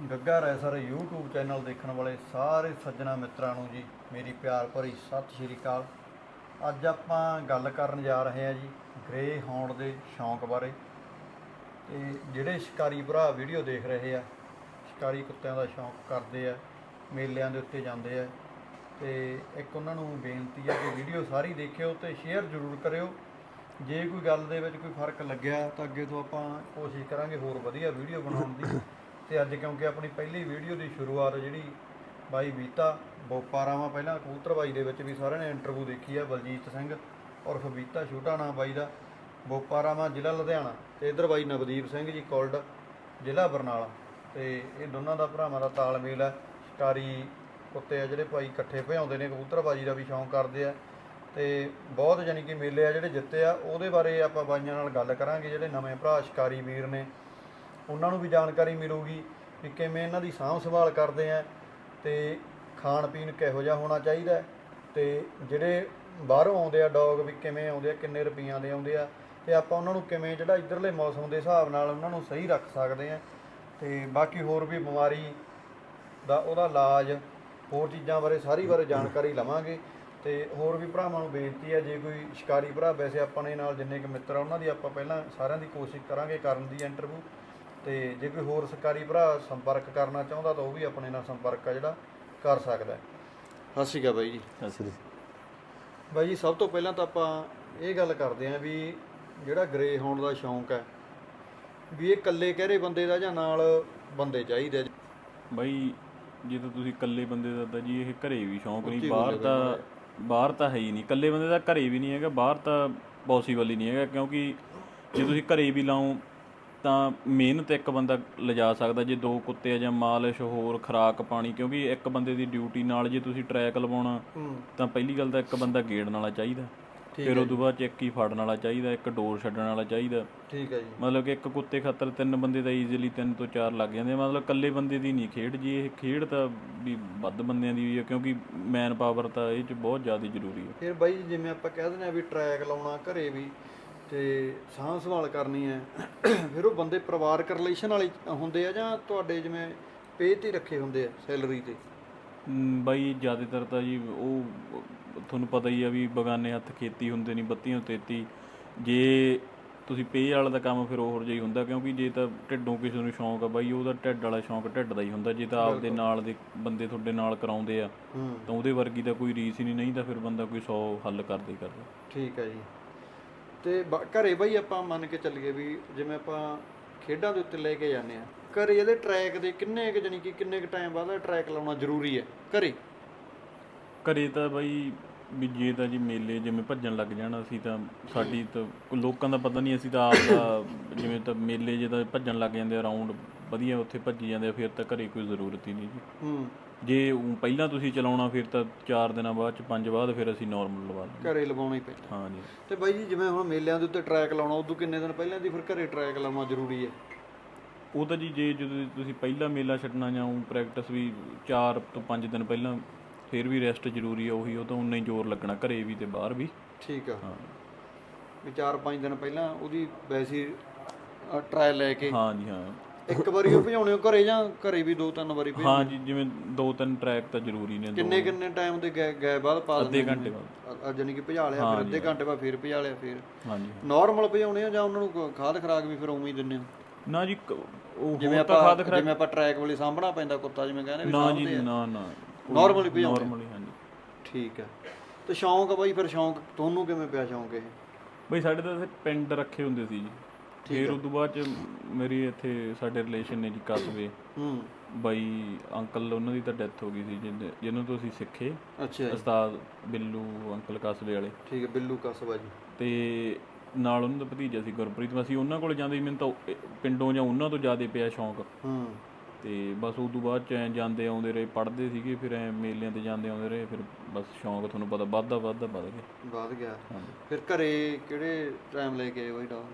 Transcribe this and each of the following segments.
ਗੱਗਾ racer YouTube channel ਦੇਖਣ ਵਾਲੇ ਸਾਰੇ ਸੱਜਣਾ ਮਿੱਤਰਾਂ ਨੂੰ ਜੀ, ਮੇਰੀ ਪਿਆਰ ਭਰੀ ਸਤਿ ਸ਼੍ਰੀ ਅਕਾਲ। ਅੱਜ ਆਪਾਂ ਗੱਲ ਕਰਨ ਜਾ ਰਹੇ ਹਾਂ ਜੀ ਗ੍ਰੇ ਹੌਂਡ ਦੇ ਸ਼ੌਂਕ ਬਾਰੇ। ਤੇ ਜਿਹੜੇ ਸ਼ਿਕਾਰੀ ਭਰਾ ਵੀਡੀਓ ਦੇਖ ਰਹੇ ਆ, ਸ਼ਿਕਾਰੀ ਕੁੱਤਿਆਂ ਦਾ ਸ਼ੌਂਕ ਕਰਦੇ ਆ, ਮੇਲਿਆਂ ਦੇ ਉੱਤੇ ਜਾਂਦੇ ਆ। ਤੇ ਇੱਕ ਉਹਨਾਂ ਨੂੰ ਬੇਨਤੀ ਹੈ ਕਿ ਵੀਡੀਓ ਸਾਰੀ ਦੇਖਿਓ ਤੇ ਸ਼ੇਅਰ ਜ਼ਰੂਰ ਕਰਿਓ। ਜੇ ਕੋਈ ਗੱਲ ਦੇ ਵਿੱਚ ਕੋਈ ਫ਼ਰਕ ਲੱਗਿਆ ਤਾਂ ਅੱਗੇ ਤੋਂ ਆਪਾਂ ਕੋਸ਼ਿਸ਼ ਕਰਾਂਗੇ ਹੋਰ ਵਧੀਆ ਵੀਡੀਓ ਬਣਾਉਣ ਦੀ। ਤੇ ਅੱਜ ਕਿਉਂਕਿ ਆਪਣੀ ਪਹਿਲੀ ਵੀਡੀਓ ਦੀ ਸ਼ੁਰੂਆਤ ਜਿਹੜੀ ਬਾਈ ਬੀਤਾ, ਬੋਪਾਰਾਵਾਂ ਪਹਿਲਾਂ ਕਬੂਤਰਬਾਈ ਦੇ ਵਿੱਚ ਵੀ ਸਾਰਿਆਂ ਨੇ ਇੰਟਰਵਿਊ ਦੇਖੀ ਆ, ਬਲਜੀਤ ਸਿੰਘ ਉਰਫ ਬੀਤਾ ਛੋਟਾ ਨਾਂ ਬਾਈ ਦਾ, ਬੋਪਾਰਾਵਾਂ ਜ਼ਿਲ੍ਹਾ ਲੁਧਿਆਣਾ ਤੇ ਇਧਰ ਬਾਈ ਨਵਦੀਪ ਸਿੰਘ ਜੀ ਕੋਲਡ ਜ਼ਿਲ੍ਹਾ ਬਰਨਾਲਾ ਤੇ ਇਹ ਦੋਨਾਂ ਦਾ ਭਰਾਵਾਂ ਦਾ ਤਾਲਮੇਲ ਹੈ ਸ਼ਿਕਾਰੀ ਕੁੱਤੇ ਆ ਜਿਹੜੇ ਭਾਈ ਇਕੱਠੇ ਭਜਾਉਂਦੇ ਨੇ ਕਬੂਤਰਬਾਜੀ ਦਾ ਵੀ ਸ਼ੌਂਕ ਕਰਦੇ ਆ ਤੇ ਬਹੁਤ ਜਾਨੀ ਕਿ ਮੇਲੇ ਆ ਜਿਹੜੇ ਜਿੱਤੇ ਆ, ਉਹਦੇ ਬਾਰੇ ਆਪਾਂ ਬਾਈਆਂ ਨਾਲ ਗੱਲ ਕਰਾਂਗੇ ਜਿਹੜੇ ਨਵੇਂ ਭਰਾ ਸ਼ਿਕਾਰੀ ਵੀਰ ਨੇ ਉਹਨਾਂ ਨੂੰ ਵੀ ਜਾਣਕਾਰੀ ਮਿਲੂਗੀ ਕਿ ਕਿਵੇਂ ਇਹਨਾਂ ਦੀ ਸਾਂਭ ਸੰਭਾਲ ਕਰਦੇ ਆ ਤੇ ਖਾਣ ਪੀਣ ਕਿਹੋ ਜਿਹਾ ਹੋਣਾ ਚਾਹੀਦਾ ਹੈ ਤੇ ਜਿਹੜੇ ਬਾਹਰੋਂ ਆਉਂਦੇ ਆ ਡੌਗ ਵੀ ਕਿਵੇਂ ਆਉਂਦੇ ਆ, ਕਿੰਨੇ ਰੁਪਈਆਂ ਦੇ ਆਉਂਦੇ ਆ ਤੇ ਆਪਾਂ ਉਹਨਾਂ ਨੂੰ ਕਿਵੇਂ ਜਿਹੜਾ ਇਧਰਲੇ ਮੌਸਮ ਦੇ ਹਿਸਾਬ ਨਾਲ ਉਹਨਾਂ ਨੂੰ ਸਹੀ ਰੱਖ ਸਕਦੇ ਆ ਤੇ ਬਾਕੀ ਹੋਰ ਵੀ ਬਿਮਾਰੀ ਦਾ ਉਹਦਾ ਇਲਾਜ ਹੋਰ ਚੀਜ਼ਾਂ ਬਾਰੇ ਸਾਰੀ ਬਾਰੇ ਜਾਣਕਾਰੀ ਲਵਾਂਗੇ ਤੇ ਹੋਰ ਵੀ ਭਰਾਵਾਂ ਨੂੰ ਬੇਨਤੀ ਹੈ ਜੇ ਕੋਈ ਸ਼ਿਕਾਰੀ ਭਰਾ ਵੈਸੇ ਆਪਾਂ ਨੇ ਨਾਲ ਜਿੰਨੇ ਕੁ ਮਿੱਤਰ ਆ, ਉਹਨਾਂ ਦੀ ਆਪਾਂ ਪਹਿਲਾਂ ਸਾਰਿਆਂ ਦੀ ਕੋਸ਼ਿਸ਼ ਕਰਾਂਗੇ ਕਰਨ ਦੀ ਇੰਟਰਵਿਊ ਤੇ ਜੇ ਕੋਈ ਹੋਰ ਸ਼ਿਕਾਰੀ ਭਰਾ ਸੰਪਰਕ ਕਰਨਾ ਚਾਹੁੰਦਾ ਤਾਂ ਉਹ ਵੀ ਆਪਣੇ ਨਾਲ ਸੰਪਰਕ ਆ ਜਿਹੜਾ ਕਰ ਸਕਦਾ ਹੈ। ਸਤਿ ਸ਼੍ਰੀ ਅਕਾਲ ਬਾਈ ਜੀ। ਅਸਲੀ ਬਾਈ ਜੀ ਸਭ ਤੋਂ ਪਹਿਲਾਂ ਤਾਂ ਆਪਾਂ ਇਹ ਗੱਲ ਕਰਦੇ ਆਂ ਵੀ ਜਿਹੜਾ ਗ੍ਰੇ ਹੋਣ ਦਾ ਸ਼ੌਂਕ ਹੈ ਵੀ ਇਹ ਇਕੱਲੇ ਕਹਿਰੇ ਬੰਦੇ ਦਾ ਜਾਂ ਨਾਲ ਬੰਦੇ ਚਾਹੀਦੇ ਆ? ਬਾਈ ਜੇ ਤਾਂ ਤੁਸੀਂ ਇਕੱਲੇ ਬੰਦੇ ਦਾ ਤਾਂ ਜੀ ਇਹ ਘਰੇ ਵੀ ਸ਼ੌਂਕ ਨਹੀਂ ਬਾਹਰ ਤਾਂ ਬਾਹਰ ਤਾਂ ਹੈ ਹੀ ਨਹੀਂ। ਇਕੱਲੇ ਬੰਦੇ ਦਾ ਘਰੇ ਵੀ ਨਹੀਂ ਹੈਗਾ ਬਾਹਰ ਤਾਂ ਪੋਸੀਬਲ ਹੀ ਨਹੀਂ ਹੈਗਾ ਕਿਉਂਕਿ ਜੇ ਤੁਸੀਂ ਘਰੇ ਵੀ ਲਾਓ ਤਾਂ ਮਿਹਨਤ ਇੱਕ ਬੰਦਾ ਲਿਜਾ ਸਕਦਾ ਜੇ ਦੋ ਕੁੱਤੇ ਆ ਜਾਂ ਮਾਲਿਸ਼ ਹੋਰ ਖਰਾਕ ਪਾਣੀ ਕਿਉਂਕਿ ਇੱਕ ਬੰਦੇ ਦੀ ਡਿਊਟੀ ਨਾਲ ਜੇ ਤੁਸੀਂ ਟਰੈਕ ਲਵਾਉਣਾ ਤਾਂ ਪਹਿਲੀ ਗੱਲ ਤਾਂ ਇੱਕ ਬੰਦਾ ਗੇੜਨ ਵਾਲਾ ਚਾਹੀਦਾ। ਫਿਰ ਤੋਂ ਬਾਅਦ ਚ ਇੱਕ ਹੀ ਫੜਨ ਵਾਲਾ ਚਾਹੀਦਾ ਇੱਕ ਡੋਰ ਛੱਡਣ ਵਾਲਾ ਚਾਹੀਦਾ। ਠੀਕ ਹੈ ਜੀ। ਮਤਲਬ ਕਿ ਇੱਕ ਕੁੱਤੇ ਖਾਤਰ ਤਿੰਨ ਬੰਦੇ ਤਾਂ ਈਜ਼ੀਲੀ ਤਿੰਨ ਤੋਂ ਚਾਰ ਲੱਗ ਜਾਂਦੇ। ਮਤਲਬ ਇਕੱਲੇ ਬੰਦੇ ਦੀ ਨਹੀਂ ਖੇਡ ਜੀ ਇਹ ਖੇਡ ਤਾਂ ਵੀ ਵੱਧ ਬੰਦਿਆਂ ਦੀ ਵੀ ਹੈ ਕਿਉਂਕਿ ਮੈਨ ਪਾਵਰ ਤਾਂ ਇਹ ਚ ਬਹੁਤ ਜ਼ਿਆਦਾ ਜ਼ਰੂਰੀ ਹੈ ਫਿਰ ਬਾਈ ਜਿਵੇਂ ਆਪਾਂ ਕਹਿ ਦਿੰਦੇ ਆ ਵੀ ਟਰੈਕ ਲਾਉਣਾ ਘਰੇ ਵੀ ਤੇ ਸਾਂਭ ਸੰਭਾਲ ਕਰਨੀ ਹੈ। ਫਿਰ ਉਹ ਬੰਦੇ ਪਰਿਵਾਰਕ ਰਿਲੇਸ਼ਨ ਵਾਲੇ ਹੁੰਦੇ ਆ ਜਾਂ ਤੁਹਾਡੇ ਜਿਵੇਂ ਪੇਜ ਤੇ ਰੱਖੇ ਹੁੰਦੇ ਆ ਸੈਲਰੀ ਤੇ? ਬਾਈ ਜ਼ਿਆਦਾਤਰ ਤਾਂ ਜੀ ਉਹ ਤੁਹਾਨੂੰ ਪਤਾ ਹੀ ਆ ਵੀ ਬਗਾਨੇ ਹੱਥ ਖੇਤੀ ਹੁੰਦੇ ਨਹੀਂ ਬੱਤੀਆਂ ਤੇਤੀ। ਜੇ ਤੁਸੀਂ ਪੇ ਵਾਲਾ ਦਾ ਕੰਮ ਫਿਰ ਹੋਰ ਜਿਹਾ ਹੀ ਹੁੰਦਾ ਕਿਉਂਕਿ ਜੇ ਤਾਂ ਢਿੱਡੋਂ ਕਿਸੇ ਨੂੰ ਸ਼ੌਂਕ ਆ ਬਾਈ ਉਹਦਾ ਢਿੱਡ ਵਾਲਾ ਸ਼ੌਂਕ ਢਿੱਡ ਦਾ ਹੀ ਹੁੰਦਾ ਜੇ ਤਾਂ ਆਪਦੇ ਨਾਲ ਦੇ ਬੰਦੇ ਤੁਹਾਡੇ ਨਾਲ ਕਰਾਉਂਦੇ ਆ ਤਾਂ ਉਹਦੇ ਵਰਗੀ ਤਾਂ ਕੋਈ ਰੀਸ ਹੀ ਨਹੀਂ ਨਹੀਂ ਤਾਂ ਫਿਰ ਬੰਦਾ ਕੋਈ 100 ਹੱਲ ਕਰਦੇ ਕਰਦਾ। ਠੀਕ ਹੈ ਜੀ। ਤੇ ਬ- ਘਰੇ ਬਈ ਆਪਾਂ ਮੰਨ ਕੇ ਚੱਲੀਏ ਵੀ ਜਿਵੇਂ ਆਪਾਂ ਖੇਡਾਂ ਦੇ ਉੱਤੇ ਲੈ ਕੇ ਜਾਂਦੇ ਆ ਘਰੇ ਇਹਦੇ ਟਰੈਕ ਦੇ ਕਿੰਨੇ ਕੁ ਜਾਨੀ ਕਿ ਕਿੰਨੇ ਕੁ ਟਾਈਮ ਬਾਅਦ ਟਰੈਕ ਲਾਉਣਾ ਜ਼ਰੂਰੀ ਹੈ? ਘਰੇ? ਘਰੇ ਤਾਂ ਬਾਈ ਵੀ ਜੇ ਤਾਂ ਜੀ ਮੇਲੇ ਜਿਵੇਂ ਭੱਜਣ ਲੱਗ ਜਾਣ ਅਸੀਂ ਤਾਂ ਸਾਡੀ ਤਾਂ ਲੋਕਾਂ ਦਾ ਪਤਾ ਨਹੀਂ ਅਸੀਂ ਤਾਂ ਆਪ ਦਾ ਜਿਵੇਂ ਤਾਂ ਮੇਲੇ ਜੇ ਤਾਂ ਭੱਜਣ ਲੱਗ ਜਾਂਦੇ ਰਾਉਂਡ ਵਧੀਆ ਉੱਥੇ ਭੱਜੀ ਜਾਂਦੇ ਆ, ਫਿਰ ਤਾਂ ਘਰੇ ਕੋਈ ਜ਼ਰੂਰਤ ਹੀ ਨਹੀਂ ਜੀ। ਹੂੰ। ਜੇ ਪਹਿਲਾਂ ਤੁਸੀਂ ਚਲਾਉਣਾ ਫਿਰ ਤਾਂ 4 ਦਿਨਾਂ ਬਾਅਦ ਚ 5 ਬਾਅਦ ਫਿਰ ਅਸੀਂ ਨਾਰਮਲ ਲਵਾ ਲਾਂਗੇ। ਘਰੇ ਲਵਾਉਣਾ ਹੀ ਪੈਂਦਾ। ਹਾਂ ਜੀ। ਤੇ ਬਾਈ ਜੀ ਜਿਵੇਂ ਹੁਣ ਮੇਲਿਆਂ ਦੇ ਉੱਤੇ ਟਰੈਕ ਲਾਉਣਾ ਉਦੋਂ ਕਿੰਨੇ ਦਿਨ ਪਹਿਲਾਂ ਦੀ ਫਿਰ ਘਰੇ ਟਰੈਕ ਲਾਉਣਾ ਜ਼ਰੂਰੀ ਹੈ? ਉਹ ਤਾਂ ਜੀ ਜੇ ਜਦੋਂ ਤੁਸੀਂ ਪਹਿਲਾ ਮੇਲਾ ਛੱਡਣਾ ਜਾਂ ਊਂ ਪ੍ਰੈਕਟਿਸ ਵੀ 4 ਤੋਂ 5 ਦਿਨ ਪਹਿਲਾਂ ਫਿਰ ਵੀ ਰੈਸਟ ਜ਼ਰੂਰੀ ਆ ਉਹੀ ਉਹ ਤਾਂ ਉਨਾ ਹੀ ਜ਼ੋਰ ਲੱਗਣਾ ਘਰੇ ਵੀ ਤੇ ਬਾਹਰ ਵੀ। ਠੀਕ ਆ। ਹਾਂ। ਵੀ 4-5 ਦਿਨ ਪਹਿਲਾਂ ਉਹਦੀ ਵੈਸੀ ਟਰਾਇਲ ਲੈ ਕੇ ਹਾਂ ਜੀ ਹਾਂ। ਇੱਕ ਵਾਰੀ ਉਹ ਭਜਾਉਣੇ ਹੋ ਘਰੇ ਜਾਂ ਘਰੇ ਵੀ ਦੋ ਤਿੰਨ ਵਾਰੀ ਭਜਾ- ਹਾਂ ਜੀ ਜਿਵੇਂ ਦੋ ਤਿੰਨ ਟਰੈਕ ਤਾਂ ਜ਼ਰੂਰੀ ਨੇ ਦੋ। ਕਿੰਨੇ ਕਿੰਨੇ ਟਾਈਮ ਦੇ ਗਏ ਗਏ ਬਾਅਦ ਪਾ ਅੱਧੇ ਦਿੰਦੇ ਘੰਟੇ ਬਾਅਦ। ਜਾਨੀ ਕਿ ਭਜਾ ਲਿਆ ਫਿਰ ਅੱਧੇ ਘੰਟੇ ਬਾਅਦ ਫਿਰ ਭਜਾ ਲਿਆ ਫਿਰ। ਹਾਂ ਜੀ। ਨਾਰਮਲ ਭਜਾਉਣੇ ਆ ਜਾਂ ਉਹਨਾਂ ਨੂੰ ਕ- ਖਾਦ ਖਰਾਕ ਵੀ ਫਿਰ ਉਵੇਂ ਹੀ ਦਿੰਨੇ ਹੋ? ਨਾ ਜੀ ਕ- ਉਹ ਜਿਵੇਂ ਹੋਰ ਤਾਂ ਆਪਾਂ ਖਾਦ ਖਰਾ ਜਿਵੇਂ ਆਪਾਂ ਟਰੈਕ ਵਾਲੀ ਸਾਂਭਣਾ ਪੈਂਦਾ ਕੁੱਤਾ ਜਿਵੇਂ ਕਹਿੰਦੇ ਵੀ ਨਾ ਸਾਂਭਦੇ ਜੀ ਆ। ਨਾ ਨਾ। Normally ਭਜਾਉਂਦੇ। ਨਾਰਮਲੀ ਹਾਂ ਜੀ। ਠੀਕ ਹੈ। ਤੇ ਸ਼ੌਂਕ ਆ ਬਾਈ ਫਿਰ ਸ਼ੌਂਕ ਤੁਹਾਨੂੰ ਕਿਵੇਂ ਪਿਆ ਸ਼ੌਂਕ ਇਹ? ਬਈ ਸਾਡੇ ਤਾਂ ਇੱਥੇ ਪਿੰਡ ਰੱਖੇ ਹੁੰਦੇ ਸੀ ਜੀ। ਫਿਰ ਉਸ ਤੋਂ ਬਾਅਦ ਚ ਮੇਰੀ ਇੱਥੇ ਸਾਡੇ ਰਿਲੇਸ਼ਨ ਨੇ ਜੀ ਕਸਬੇ ਹੂੰ। ਬਾਈ ਅੰਕਲ ਉਹਨਾਂ ਦੀ ਤਾਂ ਡੈਥ ਹੋ ਗਈ ਸੀ ਜਿਹਨਾਂ ਤੋਂ ਅਸੀਂ ਸਿੱਖੇ। ਅੱਛਾ ਜੀ। ਉਸਤਾਦ ਬਿੱਲੂ ਅੰਕਲ ਕਸਬੇ ਵਾਲੇ। ਠੀਕ ਹੈ ਬਿੱਲੂ ਕਸਬਾ ਜੀ। ਤੇ ਨਾਲ ਉਹਨਾਂ ਦਾ ਭਤੀਜਾ ਸੀ ਗੁਰਪ੍ਰੀਤ। ਅਸੀਂ ਉਹਨਾਂ ਕੋਲ ਜਾਂਦੇ ਸੀ ਮੈਨੂੰ ਤਾਂ ਉਹ- ਪਿੰਡੋਂ ਜਾਂ ਉਹਨਾਂ ਤੋਂ ਜ਼ਿਆਦਾ ਪਿਆ ਸ਼ੌਂਕ। ਹੂੰ। ਤੇ ਬਸ ਉਸ ਤੋਂ ਬਾਅਦ ਚ ਐਂ ਜਾਂਦੇ ਆਉਂਦੇ ਰਹੇ ਪੜ੍ਹਦੇ ਸੀਗੇ ਫਿਰ ਐ ਮੇਲਿਆਂ ਤੇ ਜਾਂਦੇ ਆਉਂਦੇ ਰਹੇ ਫਿਰ ਬਸ ਸ਼ੌਂਕ ਤੁਹਾਨੂੰ ਪਤਾ ਵੱਧਦਾ ਵੱਧਦਾ ਵੱਧ ਗਿਆ। ਬਾਅਦ ਗਿਆ। ਹਾਂਜੀ। ਫਿਰ ਘਰੇ ਕਿਹੜੇ ਟਾਈਮ ਲੈ ਕੇ ਆਏ ਬਾਈ ਡੌਗ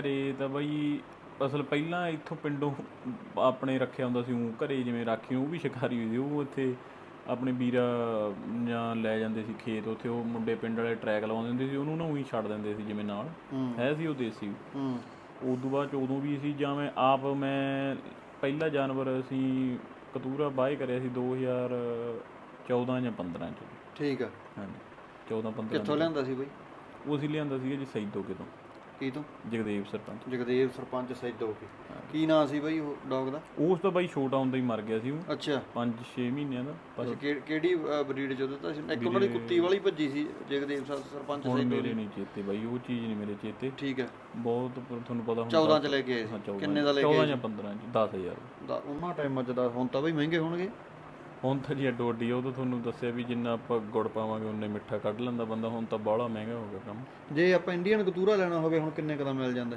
ਘਰੇ ਤਾਂ ਬਈ ਅਸਲ ਪਹਿਲਾਂ ਇੱਥੋਂ ਪਿੰਡੋਂ ਆਪਣੇ ਰੱਖਿਆ ਹੁੰਦਾ ਸੀ ਉਹ ਘਰੇ ਜਿਵੇਂ ਰਾਖੀ ਉਹ ਵੀ ਸ਼ਿਕਾਰੀ ਹੋਈ ਸੀ ਉਹ ਇੱਥੇ ਆਪਣੇ ਵੀਰਾ ਜਾਂ ਲੈ ਜਾਂਦੇ ਸੀ ਖੇਤ ਉੱਥੇ ਉਹ ਮੁੰਡੇ ਪਿੰਡ ਵਾਲੇ ਟਰੈਕ ਲਾਉਂਦੇ ਹੁੰਦੇ ਸੀ ਉਹਨੂੰ ਨਾ ਉਹੀ ਛੱਡ ਦਿੰਦੇ ਸੀ ਜਿਵੇਂ ਨਾਲ। ਹੂੰ। ਸੀ ਉਹ ਦੇਸੀ। ਹੂੰ। ਉਦੋਂ ਬਾਅਦ ਉਦੋਂ ਵੀ ਸੀ ਜਾਂ ਮੈਂ ਆਪ ਮੈਂ ਪਹਿਲਾ ਜਾਨਵਰ ਅਸੀਂ ਕਤੂਰਾ ਬਾਏ ਕਰਿਆ ਸੀ 2014 ਜਾਂ 15 ਚ। ਠੀਕ ਆ। ਹਾਂਜੀ 14 15 ਕਿੱਥੋਂ ਲਿਆਂਦਾ ਸੀ ਬਈ? ਉਹ ਅਸੀਂ ਲਿਆਂਦਾ ਸੀਗਾ ਜੀ ਸੈਦੋ ਕਿਤੋਂ। ਕੀ ਤੋਂ? ਜਗਦੇਵ ਸਰਪੰਚ। ਜਗਦੇਵ ਸਰਪੰਚ ਸੈਦੋ ਕੇ। ਕੀ ਨਾਂ ਸੀ ਬਈ ਉਹ ਡੌਗ ਦਾ? ਉਸ ਤੋਂ ਬਾਈ ਛੋਟਾ ਹੁੰਦਾ ਹੀ ਮਰ ਗਿਆ ਸੀ ਉਹ। ਅੱਛਾ। 5-6 ਮਹੀਨਿਆਂ ਦਾ। ਅੱਛਾ, ਕਿ- ਕਿਹੜੀ ਬਰੀਡ ਚ ਦਿੱਤਾ ਸੀ? ਇੱਕ ਉਹਨਾਂ ਦੀ ਕੁੱਤੀ ਵਾਲੀ ਭੱਜੀ ਸੀ ਜਗਦੇਵ ਸਰ- ਸਰਪੰਚ ਹੁਣ ਸੈਦੋ ਮੇਰੇ ਨਹੀਂ ਚੇਤੇ ਬਾਈ ਉਹ ਚੀਜ਼ ਨਹੀਂ ਮੇਰੇ ਚੇਤੇ। ਠੀਕ ਹੈ। ਬਹੁਤ ਪਰ ਤੁਹਾਨੂੰ ਪਤਾ ਹੁੰਦਾ 14 ਚ ਲੈ ਕੇ ਆਏ ਸੀ। 14 ਕਿੰਨੇ ਦਾ ਲੈ ਕੇ 14 ਆਏ ਜਾਂ 15 ਚ 10000 ਦਾ ਉਹਨਾਂ ਟਾਈਮਾਂ ਚ ਦਾ ਹੁਣ ਤਾਂ ਬਈ ਮਹਿੰਗੇ ਹੋਣਗੇ। ਹੁਣ ਤਾਂ ਜੀ ਅੱਡੋ ਅੱਡੀ ਆ, ਉਹ ਤਾਂ ਤੁਹਾਨੂੰ ਦੱਸਿਆ ਵੀ ਜਿੰਨਾ ਆਪਾਂ ਗੁੜ ਪਾਵਾਂਗੇ ਉਹਨੇ ਮਿੱਠਾ ਕੱਢ ਲੈਂਦਾ ਬੰਦਾ ਹੁਣ ਤਾਂ ਬਾਹਲਾ ਮਹਿੰਗਾ ਹੋ ਗਿਆ ਕੰਮ। ਜੇ ਆਪਾਂ ਇੰਡੀਅਨ ਕਤੂਰਾ ਲੈਣਾ ਹੋਵੇ ਹੁਣ ਕਿੰਨੇ ਕਦਾ ਮਿਲ ਜਾਂਦਾ?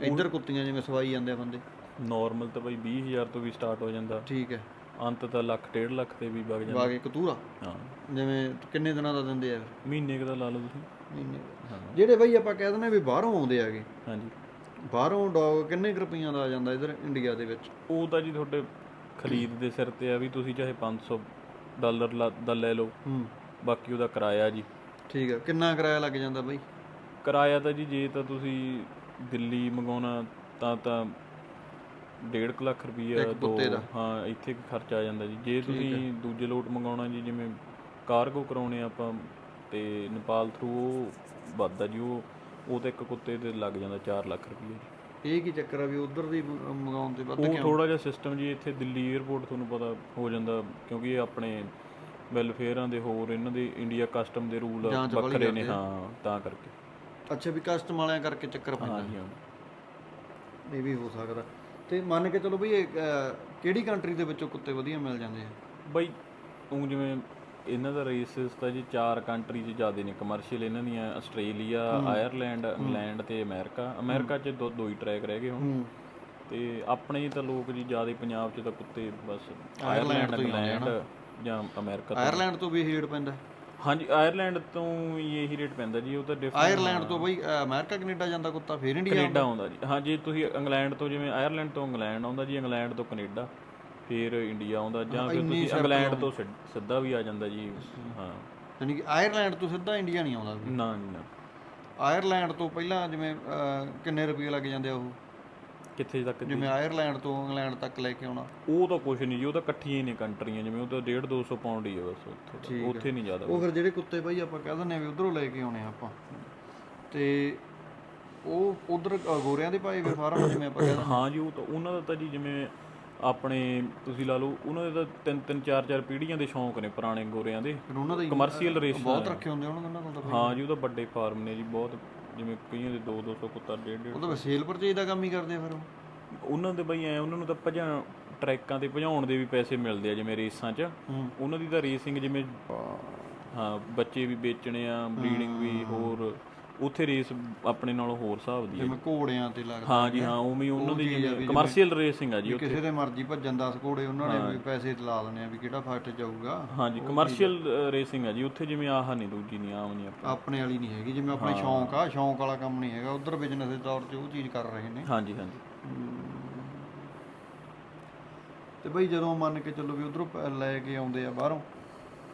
ਇੱਧਰ ਕੁੱਤੀਆਂ ਜਿਵੇਂ ਸਵਾਈ ਜਾਂਦੇ ਆ ਬੰਦੇ। ਨਾਰਮਲ ਤਾਂ ਬਾਈ 20000 ਤੋਂ ਵੀ ਸਟਾਰਟ ਹੋ ਜਾਂਦਾ। ਠੀਕ ਹੈ। ਅੰਤ ਤਾਂ ਲੱਖ ਡੇਢ ਲੱਖ ਤੇ ਵੀ ਵਗ ਜਾਂਦਾ। ਬਾਗੇ ਕਤੂਰਾ? ਹਾਂ। ਜਿਵੇਂ ਕਿੰਨੇ ਦਿਨਾਂ ਦਾ ਦਿੰਦੇ ਆ? ਫਿਰ? ਮਹੀਨੇ ਕੁ ਦਾ ਲਾ ਲਓ ਤੁਸੀਂ। ਮਹੀਨੇ ਹਾਂ। ਜਿਹੜੇ ਬਈ ਆਪਾਂ ਕਹਿ ਦਿੰਦੇ ਵੀ ਬਾਹਰੋਂ ਆਉਂਦੇ ਆਗੇ ਹਾਂਜੀ। ਬਾਹਰੋਂ ਡੌਗ ਕਿੰਨੇ ਕੁ ਰੁਪਈਆਂ ਦਾ ਆ ਜਾਂਦਾ ਇਧਰ ਇੰਡੀਆ ਦੇ ਵਿੱਚ? ਉਹ ਤਾਂ ਜੀ ਤੁਹਾਡੇ ਖਰੀਦ ਦੇ ਸਿਰ ਤੇ ਆ ਵੀ ਤੁਸੀਂ ਚਾਹੇ 500 ਡਾਲਰ ਲਾ- ਦਾ ਲੈ ਲਓ। ਹੂੰ। ਬਾਕੀ ਉਹਦਾ ਕਿਰਾਇਆ ਜੀ। ਠੀਕ ਹੈ ਕਿੰਨਾ ਕਿਰਾਇਆ ਲੱਗ ਜਾਂਦਾ ਬਈ? ਕਿਰਾਇਆ ਤਾਂ ਜੀ ਜੇ ਤਾਂ ਤੁਸੀਂ ਦਿੱਲੀ ਮੰਗਾਉਣਾ ਤਾਂ ਤਾਂ 1.5 ਲੱਖ ਰੁਪਈਆ ਇੱਕ ਦੋ ਕੁੱਤੇ ਦਾ। ਹਾਂ ਇੱਥੇ ਕੁ ਖਰਚਾ ਆ ਜਾਂਦਾ ਜੀ। ਜੇ ਤੁਸੀਂ ਦੂਜੇ ਲੋਟ ਮੰਗਾਉਣਾ ਜੀ ਜਿਵੇਂ ਕਾਰਗੋ ਕਰਾਉਣੇ ਆ ਆਪਾਂ ਤੇ ਨੇਪਾਲ ਥਰੂ ਉਹ ਵੱਧਦਾ ਜੀ ਉਹ ਉਹ ਤਾਂ ਇੱਕ ਕੁੱਤੇ ਤੇ ਲੱਗ ਜਾਂਦਾ 4 ਲੱਖ ਰੁਪਈਆ ਜੀ। ਇਹ ਕੀ ਚੱਕਰ ਆ ਵੀ ਉਧਰ ਦੀ ਮੰਗਾਉਣ ਤੇ ਵੱਧ ਉਹ ਥੋੜਾ ਜਿਹਾ ਸਿਸਟਮ ਜੀ ਇੱਥੇ ਦਿੱਲੀ 에ਅਰਪੋਰਟ ਤੁਹਾਨੂੰ ਪਤਾ ਹੋ ਜਾਂਦਾ ਕਿਉਂਕਿ ਇਹ ਆਪਣੇ ਵੈਲਫੇਅਰਾਂ ਦੇ ਹੋਰ ਇਹਨਾਂ ਦੇ ਇੰਡੀਆ ਕਸਟਮ ਦੇ ਰੂਲ ਜਾਂਚ ਵਾਲੀ ਵੱਖਰੇ ਨੇ ਕਰਦੇ ਆ। ਹਾਂ ਤਾਂ ਕਰਕੇ। ਅੱਛਾ ਵੀ ਕਸਟਮ ਵਾਲਿਆਂ ਕਰਕੇ ਚੱਕਰ ਪੈਂਦਾ। ਹਾਂਜੀ ਹਾਂ। ਇਹ ਵੀ ਹੋ ਸਕਦਾ। ਤੇ ਮੰਨ ਕੇ ਚਲੋ ਬਈ ਇਹ ਅਹ, ਕਿਹੜੀ ਕੰਟਰੀ ਦੇ ਵਿੱਚੋਂ ਕੁੱਤੇ ਵਧੀਆ ਮਿਲ ਜਾਂਦੇ ਆ? ਬਈ ਉਹ ਜਿਵੇਂ ਇਹਨਾਂ ਦਾ ਰੇਸਿਸ ਤਾਂ ਜੀ ਚਾਰ ਕੰਟਰੀ 'ਚ ਜ਼ਿਆਦੇ ਨੇ ਕਮਰਸ਼ੀਅਲ ਇਹਨਾਂ ਦੀਆਂ ਆਸਟ੍ਰੇਲੀਆ ਆਇਰਲੈਂਡ ਇੰਗਲੈਂਡ ਤੇ ਅਮਰੀਕਾ। ਅਮਰੀਕਾ 'ਚ ਦੋ ਦੋ ਹੀ ਟਰੈਕ ਰਹਿ ਗਏ ਹੁਣ। ਤੇ ਆਪਣੇ ਤਾਂ ਲੋਕ ਜੀ ਜ਼ਿਆਦੇ ਪੰਜਾਬ 'ਚ ਤਾਂ ਕੁੱਤੇ ਬਸ ਆਇਰਲੈਂਡ ਇੰਗਲੈਂਡ ਜਾਂ ਅਮਰੀਕਾ ਤੋਂ। ਆਇਰਲੈਂਡ ਤੋਂ ਵੀ ਹੇਡ ਪੈਂਦਾ। ਹਾਂਜੀ ਆਇਰਲੈਂਡ ਤੋਂ ਇਹੀ ਰੇਟ ਪੈਂਦਾ ਜੀ ਉਹ ਤਾਂ ਡਿਫਰੈਂਟ ਆਇਰਲੈਂਡ ਤੋਂ ਬਈ ਅਮਰੀਕਾ ਕੈਨੇਡਾ ਜਾਂਦਾ ਕੁੱਤਾ ਫੇਰ ਇੰਡੀਆ ਕੈਨੇਡਾ ਆਉਂਦਾ ਜੀ। ਹਾਂ ਜੇ ਤੁਸੀਂ ਇੰਗਲੈਂਡ ਤੋਂ ਜਿਵੇਂ ਆਇਰਲੈਂਡ ਤੋਂ ਇੰਗਲੈਂਡ ਆਉਂਦਾ ਜੀ ਇੰਗਲੈਂਡ ਤੋਂ ਕੈਨੇਡਾ। ਫਿਰ ਇੰਡੀਆ ਆਉਂਦਾ ਜਾਂ ਫਿਰ ਤੁਸੀਂ ਇੰਗਲੈਂਡ ਤੋਂ ਸਿੱਧ- ਸਿੱਧਾ ਵੀ ਆ ਜਾਂਦਾ ਜੀ ਹਾਂ। ਯਾਨੀ ਕਿ ਆਇਰਲੈਂਡ ਤੋਂ ਸਿੱਧਾ ਇੰਡੀਆ ਨਹੀਂ ਆਉਂਦਾ ਵੀ। ਨਾ ਜੀ, ਨਾ। ਆਇਰਲੈਂਡ ਤੋਂ ਪਹਿਲਾਂ ਜਿਵੇਂ ਅਹ, ਕਿੰਨੇ ਰੁਪਏ ਲੱਗ ਜਾਂਦੇ ਆ ਉਹ? ਕਿੱਥੇ ਤੱਕ ਜੀ? ਜਿਵੇਂ ਆਇਰਲੈਂਡ ਤੋਂ ਇੰਗਲੈਂਡ ਤੱਕ ਲੈ ਕੇ ਆਉਣਾ। ਉਹ ਤਾਂ ਕੁਝ ਨਹੀਂ ਜੀ ਉਹ ਤਾਂ ਇਕੱਠੀਆਂ ਹੀ ਨੇ ਕੰਟਰੀਆਂ ਜਿਵੇਂ ਉਹ ਤਾਂ 1.5 200 ਪਾਉਂਡ ਹੀ ਹੈ ਬਸ ਉੱਥੇ ਤਾਂ। ਉੱਥੇ ਨਹੀਂ ਜ਼ਿਆਦਾ ਉਹ ਫਿਰ ਜਿਹੜੇ ਕੁੱਤੇ ਬਈ ਆਪਾਂ ਕਹਿ ਦਿੰਦੇ ਆ ਵੀ ਉਧਰੋਂ ਲੈ ਕੇ ਆਉਣੇ ਆ ਆਪਾਂ। ਤੇ ਉਹ ਉਧਰ ਗੋਰਿਆਂ ਦੇ ਪਾਏ ਵੇ ਫਾਰਮ ਜਿਵੇਂ ਆਪਾਂ ਕਹਿ ਹਾਂ ਜੀ ਉਹ ਤਾਂ ਉਹਨਾਂ ਦਾ ਤਾਂ ਜੀ ਜਿਵੇਂ ਆਪਣੇ ਤੁਸੀਂ ਲਾ ਲਓ ਉਹਨਾਂ ਦੇ ਤਾਂ ਤਿੰਨ ਤਿੰਨ ਚਾਰ ਚਾਰ ਪੀੜ੍ਹੀਆਂ ਦੇ ਸ਼ੌਂਕ ਨੇ ਪੁਰਾਣੇ ਗੋਰਿਆਂ ਦੇ। ਫਿਰ ਉਹਨਾਂ ਦੇ ਕਮਰਸ਼ੀਅਲ ਰੇਸ ਬਹੁਤ ਰੱਖੇ ਹੁੰਦੇ ਉਹਨਾਂ ਉਹਨਾਂ ਕੋਲ ਤਾਂ ਹਾਂ ਜੀ ਉਹ ਤਾਂ ਵੱਡੇ ਫਾਰਮ ਨੇ ਜੀ ਬਹੁਤ ਜਿਵੇਂ ਕਈਆਂ ਦੇ 2 200 ਕੁੱਤਾ ਡੇਢ ਡੇਢ ਉਹ ਤਾਂ ਸੇਲ ਪਰਚੇਜ ਦਾ ਕੰਮ ਹੀ ਕਰਦੇ ਆ ਫਿਰ ਉਹ। ਉਹਨਾਂ ਦੇ ਬਈ ਐ ਉਹਨਾਂ ਨੂੰ ਤਾਂ ਭਜਾ ਟਰੈਕਾਂ ਤੇ ਭਜਾਉਣ ਦੇ ਵੀ ਪੈਸੇ ਮਿਲਦੇ ਆ ਜਿਵੇਂ ਰੇਸਾਂ 'ਚ। ਉਹਨਾਂ ਦੀ ਤਾਂ ਰੇਸਿੰਗ ਜਿਵੇਂ ਹਾਂ ਬੱਚੇ ਵੀ ਵੇਚਣੇ ਆ ਬਰੀਡਿੰਗ ਵੀ ਹੋਰ। ਉੱਥੇ ਰੇਸ ਆਪਣੇ ਨਾਲੋਂ ਹੋਰ ਹਿਸਾਬ ਦੀ ਹੈ ਜਿਵੇਂ ਘੋੜਿਆਂ ਤੇ ਲੱਗਦਾ ਹਾਂ ਜੀ ਹਾਂ ਉਵੇਂ ਹੀ ਉਹਨਾਂ ਦੀ ਜਿਵੇਂ ਕਮਰਸ਼ੀਅਲ ਰੇਸਿੰਗ ਆ ਜੀ ਵੀ ਕਿਸੇ ਦੇ ਮਰਜ਼ੀ ਭੱਜਣ 10 ਘੋੜੇ ਉਹਨਾਂ ਨੇ ਵੀ ਪੈਸੇ ਲਾ ਦੇਣੇ ਆ ਵੀ ਕਿਹੜਾ ਫਸਟ ਜਾਊਗਾ। ਹਾਂ ਜੀ ਕਮਰਸ਼ੀਅਲ ਰੇਸਿੰਗ ਆ ਜੀ ਉੱਥੇ ਜਿਵੇਂ ਆਹ ਨਹੀਂ ਦੂਜੀ ਨਹੀਂ ਆਮ ਨਹੀਂ ਆਪਾਂ। ਆਪਣੇ ਵਾਲੀ ਨਹੀਂ ਹੈਗੀ ਜਿਵੇਂ ਆਪਣੇ ਸ਼ੌਂਕ ਆ ਸ਼ੌਂਕ ਵਾਲਾ ਕੰਮ ਨਹੀਂ ਹੈਗਾ ਉਧਰ ਬਿਜ਼ਨਸ ਦੇ ਤੌਰ ਤੇ ਉਹ ਚੀਜ਼ ਕਰ ਰਹੇ ਨੇ। ਹਾਂ ਜੀ ਹਾਂ ਜੀ। ਤੇ ਬਈ ਜਦੋਂ ਮੰਨ ਕੇ ਚੱਲੋ ਵੀ ਉਧਰੋਂ ਲੈ ਕੇ ਆਉਂਦੇ ਆ ਬਾਹਰੋਂ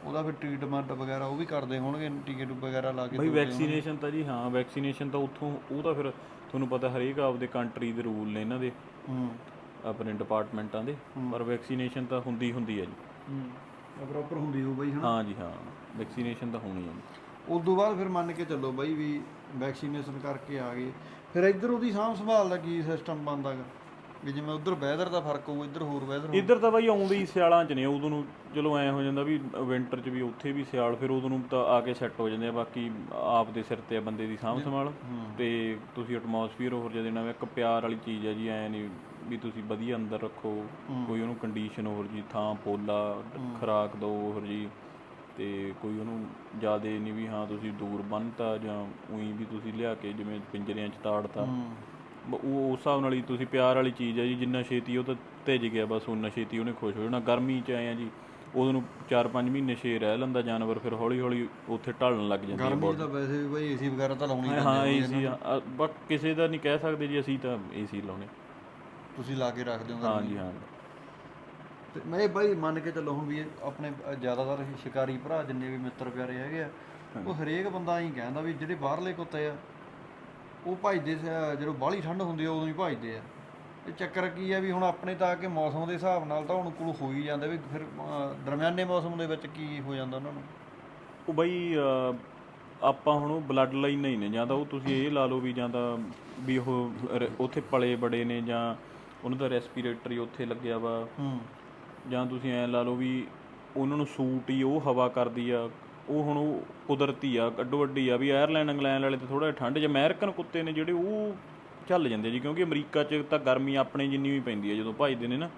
ਉਹਦਾ ਫਿਰ ਟ੍ਰੀਟਮੈਂਟ ਵਗੈਰਾ ਉਹ ਵੀ ਕਰਦੇ ਹੋਣਗੇ ਟੀਕੇ ਟੂ ਵਗੈਰਾ ਲਾ ਕੇ ਬਈ ਵੈਕਸੀਨੇਸ਼ਨ ਤਾਂ ਜੀ ਹਾਂ ਵੈਕਸੀਨੇਸ਼ਨ ਤਾਂ ਉੱਥੋਂ ਉਹ ਤਾਂ ਫਿਰ ਤੁਹਾਨੂੰ ਪਤਾ ਹਰੇਕ ਆਪਦੇ ਕੰਟਰੀ ਦੇ ਰੂਲ ਨੇ ਇਹਨਾਂ ਦੇ ਹੂੰ। ਆਪਣੇ ਡਿਪਾਰਟਮੈਂਟਾਂ ਦੇ ਪਰ ਵੈਕਸੀਨੇਸ਼ਨ ਤਾਂ ਹੁੰਦੀ ਹੁੰਦੀ ਆ ਜੀ। ਹੂੰ। ਪ੍ਰੋਪਰ ਹੁੰਦੀ ਹੋ ਬਈ ਹਨਾ? ਹਾਂ ਜੀ ਹਾਂ। ਵੈਕਸੀਨੇਸ਼ਨ ਤਾਂ ਹੋਣੀ ਹੈ ਜੀ। ਉਸ ਤੋਂ ਬਾਅਦ ਫਿਰ ਮੰਨ ਕੇ ਚੱਲੋ ਬਈ ਵੀ ਵੈਕਸੀਨੇਸ਼ਨ ਕਰਕੇ ਆ ਗਏ। ਫਿਰ ਇੱਧਰ ਉਹਦੀ ਸਾਂਭ ਸੰਭਾਲ ਦਾ ਕੀ ਸਿਸਟਮ ਬਣਦਾਗਾ ਵੀ ਜਿਵੇਂ ਉਧਰ ਵੈਦਰ ਦਾ ਫ਼ਰਕ ਹੋਊ ਇੱਧਰ ਹੋਰ ਵੈਦਰ ਇੱਧਰ ਤਾਂ ਬਾਈ ਆਉਂਦੇ ਹੀ ਸਿਆਲਾਂ 'ਚ ਨੇ ਉਦੋਂ ਨੂੰ ਚਲੋ ਐ ਹੋ ਜਾਂਦਾ ਵੀ ਵਿੰਟਰ 'ਚ ਵੀ ਉੱਥੇ ਵੀ ਸਿਆਲ ਫਿਰ ਉਦੋਂ ਨੂੰ ਤਾਂ ਆ ਕੇ ਸੈੱਟ ਹੋ ਜਾਂਦੇ ਆ ਬਾਕੀ ਆਪ ਦੇ ਸਿਰ ਤੇ ਆ ਬੰਦੇ ਦੀ ਸਾਂਭ ਸੰਭਾਲ। ਤੇ ਤੁਸੀਂ ਐਟਮੋਸਫੀਅਰ ਹੋਰ ਜਿਹਾ ਦੇਣਾ ਵਾ। ਇੱਕ ਪਿਆਰ ਵਾਲੀ ਚੀਜ਼ ਹੈ ਜੀ ਐ ਨਹੀਂ ਵੀ ਤੁਸੀਂ ਵਧੀਆ ਅੰਦਰ ਰੱਖੋ ਕੋਈ ਉਹਨੂੰ ਕੰਡੀਸ਼ਨ ਹੋਰ ਜੀ ਥਾਂ ਪੋਲਾ ਖਰਾਕ ਦਿਓ ਹੋਰ ਜੀ ਤੇ ਕੋਈ ਉਹਨੂੰ ਜਿਆਦੇ ਨਹੀਂ ਵੀ ਹਾਂ ਤੁਸੀਂ ਦੂਰ ਬੰਨਤਾ ਜਾਂ ਉਹੀ ਵੀ ਤੁਸੀਂ ਲਿਆ ਕੇ ਜਿਵੇਂ ਪਿੰਜਰਿਆਂ 'ਚ ਤਾੜਤਾ। ਉਹ ਉਸ ਹਿਸਾਬ ਨਾਲ ਹੀ ਤੁਸੀਂ ਪਿਆਰ ਵਾਲੀ ਚੀਜ਼ ਹੈ ਜੀ ਜਿੰਨਾ ਛੇਤੀ ਉਹ ਤਾਂ ਭਿੱਜ ਗਿਆ ਬਸ ਉਨਾ ਛੇਤੀ ਉਹਨੇ ਖੁਸ਼ ਹੋ ਜਾਣਾ। ਗਰਮੀ 'ਚ ਆਏ ਆ ਜੀ ਉਦੋਂ ਨੂੰ 4-5 ਮਹੀਨੇ ਛੇ ਰਹਿ ਲੈਂਦਾ ਜਾਨਵਰ ਫਿਰ ਹੌਲੀ-ਹੌਲੀ ਉੱਥੇ ਢਲਣ ਲੱਗ ਜਾਂਦੀ ਹੈ ਗਰਮੀ ਤਾਂ ਵੈਸੇ ਵੀ ਬਈ ਏਸੀ ਵਗੈਰਾ ਤਾਂ ਲਾਉਣੀ ਹਾਂ ਏਸੀ ਬਸ ਕਿਸੇ ਦਾ ਨਹੀਂ ਕਹਿ ਸਕਦੇ ਜੀ ਅਸੀਂ ਤਾਂ ਏਸੀ ਲਾਉਣੇ। ਤੁਸੀਂ ਲਾ ਕੇ ਰੱਖਦੇ ਹੋ ਹਾਂ ਜੀ ਹਾਂ। ਤੇ ਮੈਂ ਬਈ ਮੰਨ ਕੇ ਚੱਲੋ ਹੁਣ ਵੀ ਇਹ ਆਪਣੇ ਅ, ਜ਼ਿਆਦਾਤਰ ਇਹ ਸ਼ਿਕਾਰੀ ਭਰਾ ਜਿੰਨੇ ਵੀ ਮਿੱਤਰ ਪਿਆਰੇ ਹੈਗੇ ਆ ਉਹ ਹਰੇਕ ਬੰਦਾ ਐਂ ਕਹਿੰਦਾ ਵੀ ਜਿਹੜੇ ਬਾਹਰਲੇ ਕੁੱਤੇ ਆ ਉਹ ਭਜਦੇ ਸ- ਜਦੋਂ ਬਾਹਲੀ ਠੰਡ ਹੁੰਦੀ ਆ ਉਦੋਂ ਹੀ ਭਜਦੇ ਆ। ਇਹ ਚੱਕਰ ਕੀ ਹੈ ਵੀ ਹੁਣ ਆਪਣੇ ਤਾਂ ਆ ਕੇ ਮੌਸਮ ਦੇ ਹਿਸਾਬ ਨਾਲ ਤਾਂ ਅਨੁਕੂਲ ਹੋ ਹੀ ਜਾਂਦੇ ਵੀ ਫਿਰ ਦਰਮਿਆਨੇ ਮੌਸਮ ਦੇ ਵਿੱਚ ਕੀ ਹੋ ਜਾਂਦਾ ਉਹਨਾਂ ਨੂੰ? ਉਹ ਬਈ ਅਹ, ਆਪਾਂ ਹੁਣ ਉਹ ਬਲੱਡ ਲਾਈਨ ਨਹੀਂ ਨੇ ਜਾਂ ਤਾਂ ਉਹ ਤੁਸੀਂ ਇਹ ਲਾ ਲਓ ਵੀ ਜਾਂ ਤਾਂ ਵੀ ਉਹ ਰ- ਉੱਥੇ ਪਲੇ ਬੜੇ ਨੇ ਜਾਂ ਉਹਨਾਂ ਦਾ ਰੈਸਪੀਰੇਟਰੀ ਉੱਥੇ ਲੱਗਿਆ ਵਾ। ਹੂੰ। ਜਾਂ ਤੁਸੀਂ ਐ ਲਾ ਲਓ ਵੀ ਉਹਨਾਂ ਨੂੰ ਸੂਟ ਹੀ ਉਹ ਹਵਾ ਕਰਦੀ ਆ ਉਹ ਹੁਣ ਉਹ ਕੁਦਰਤੀ ਆ ਅੱਡੋ ਅੱਡੀ ਆ ਵੀ ਆਇਰਲੈਂਡ ਇੰਗਲੈਂਡ ਵਾਲੇ ਤੇ ਥੋੜਾ ਠੰਡ ਜਿਹਾ ਅਮਰੀਕਨ ਕੁੱਤੇ ਨੇ ਜਿਹੜੇ ਉਹ ਚੱਲ ਜਾਂਦੇ ਜੀ ਕਿਉਂਕਿ ਅਮਰੀਕਾ 'ਚ ਤਾਂ ਗਰਮੀ ਆਪਣੇ ਜਿੰਨੀ ਵੀ ਪੈਂਦੀ ਆ ਜਦੋਂ ਭਜਦੇ ਨੇ ਨਾ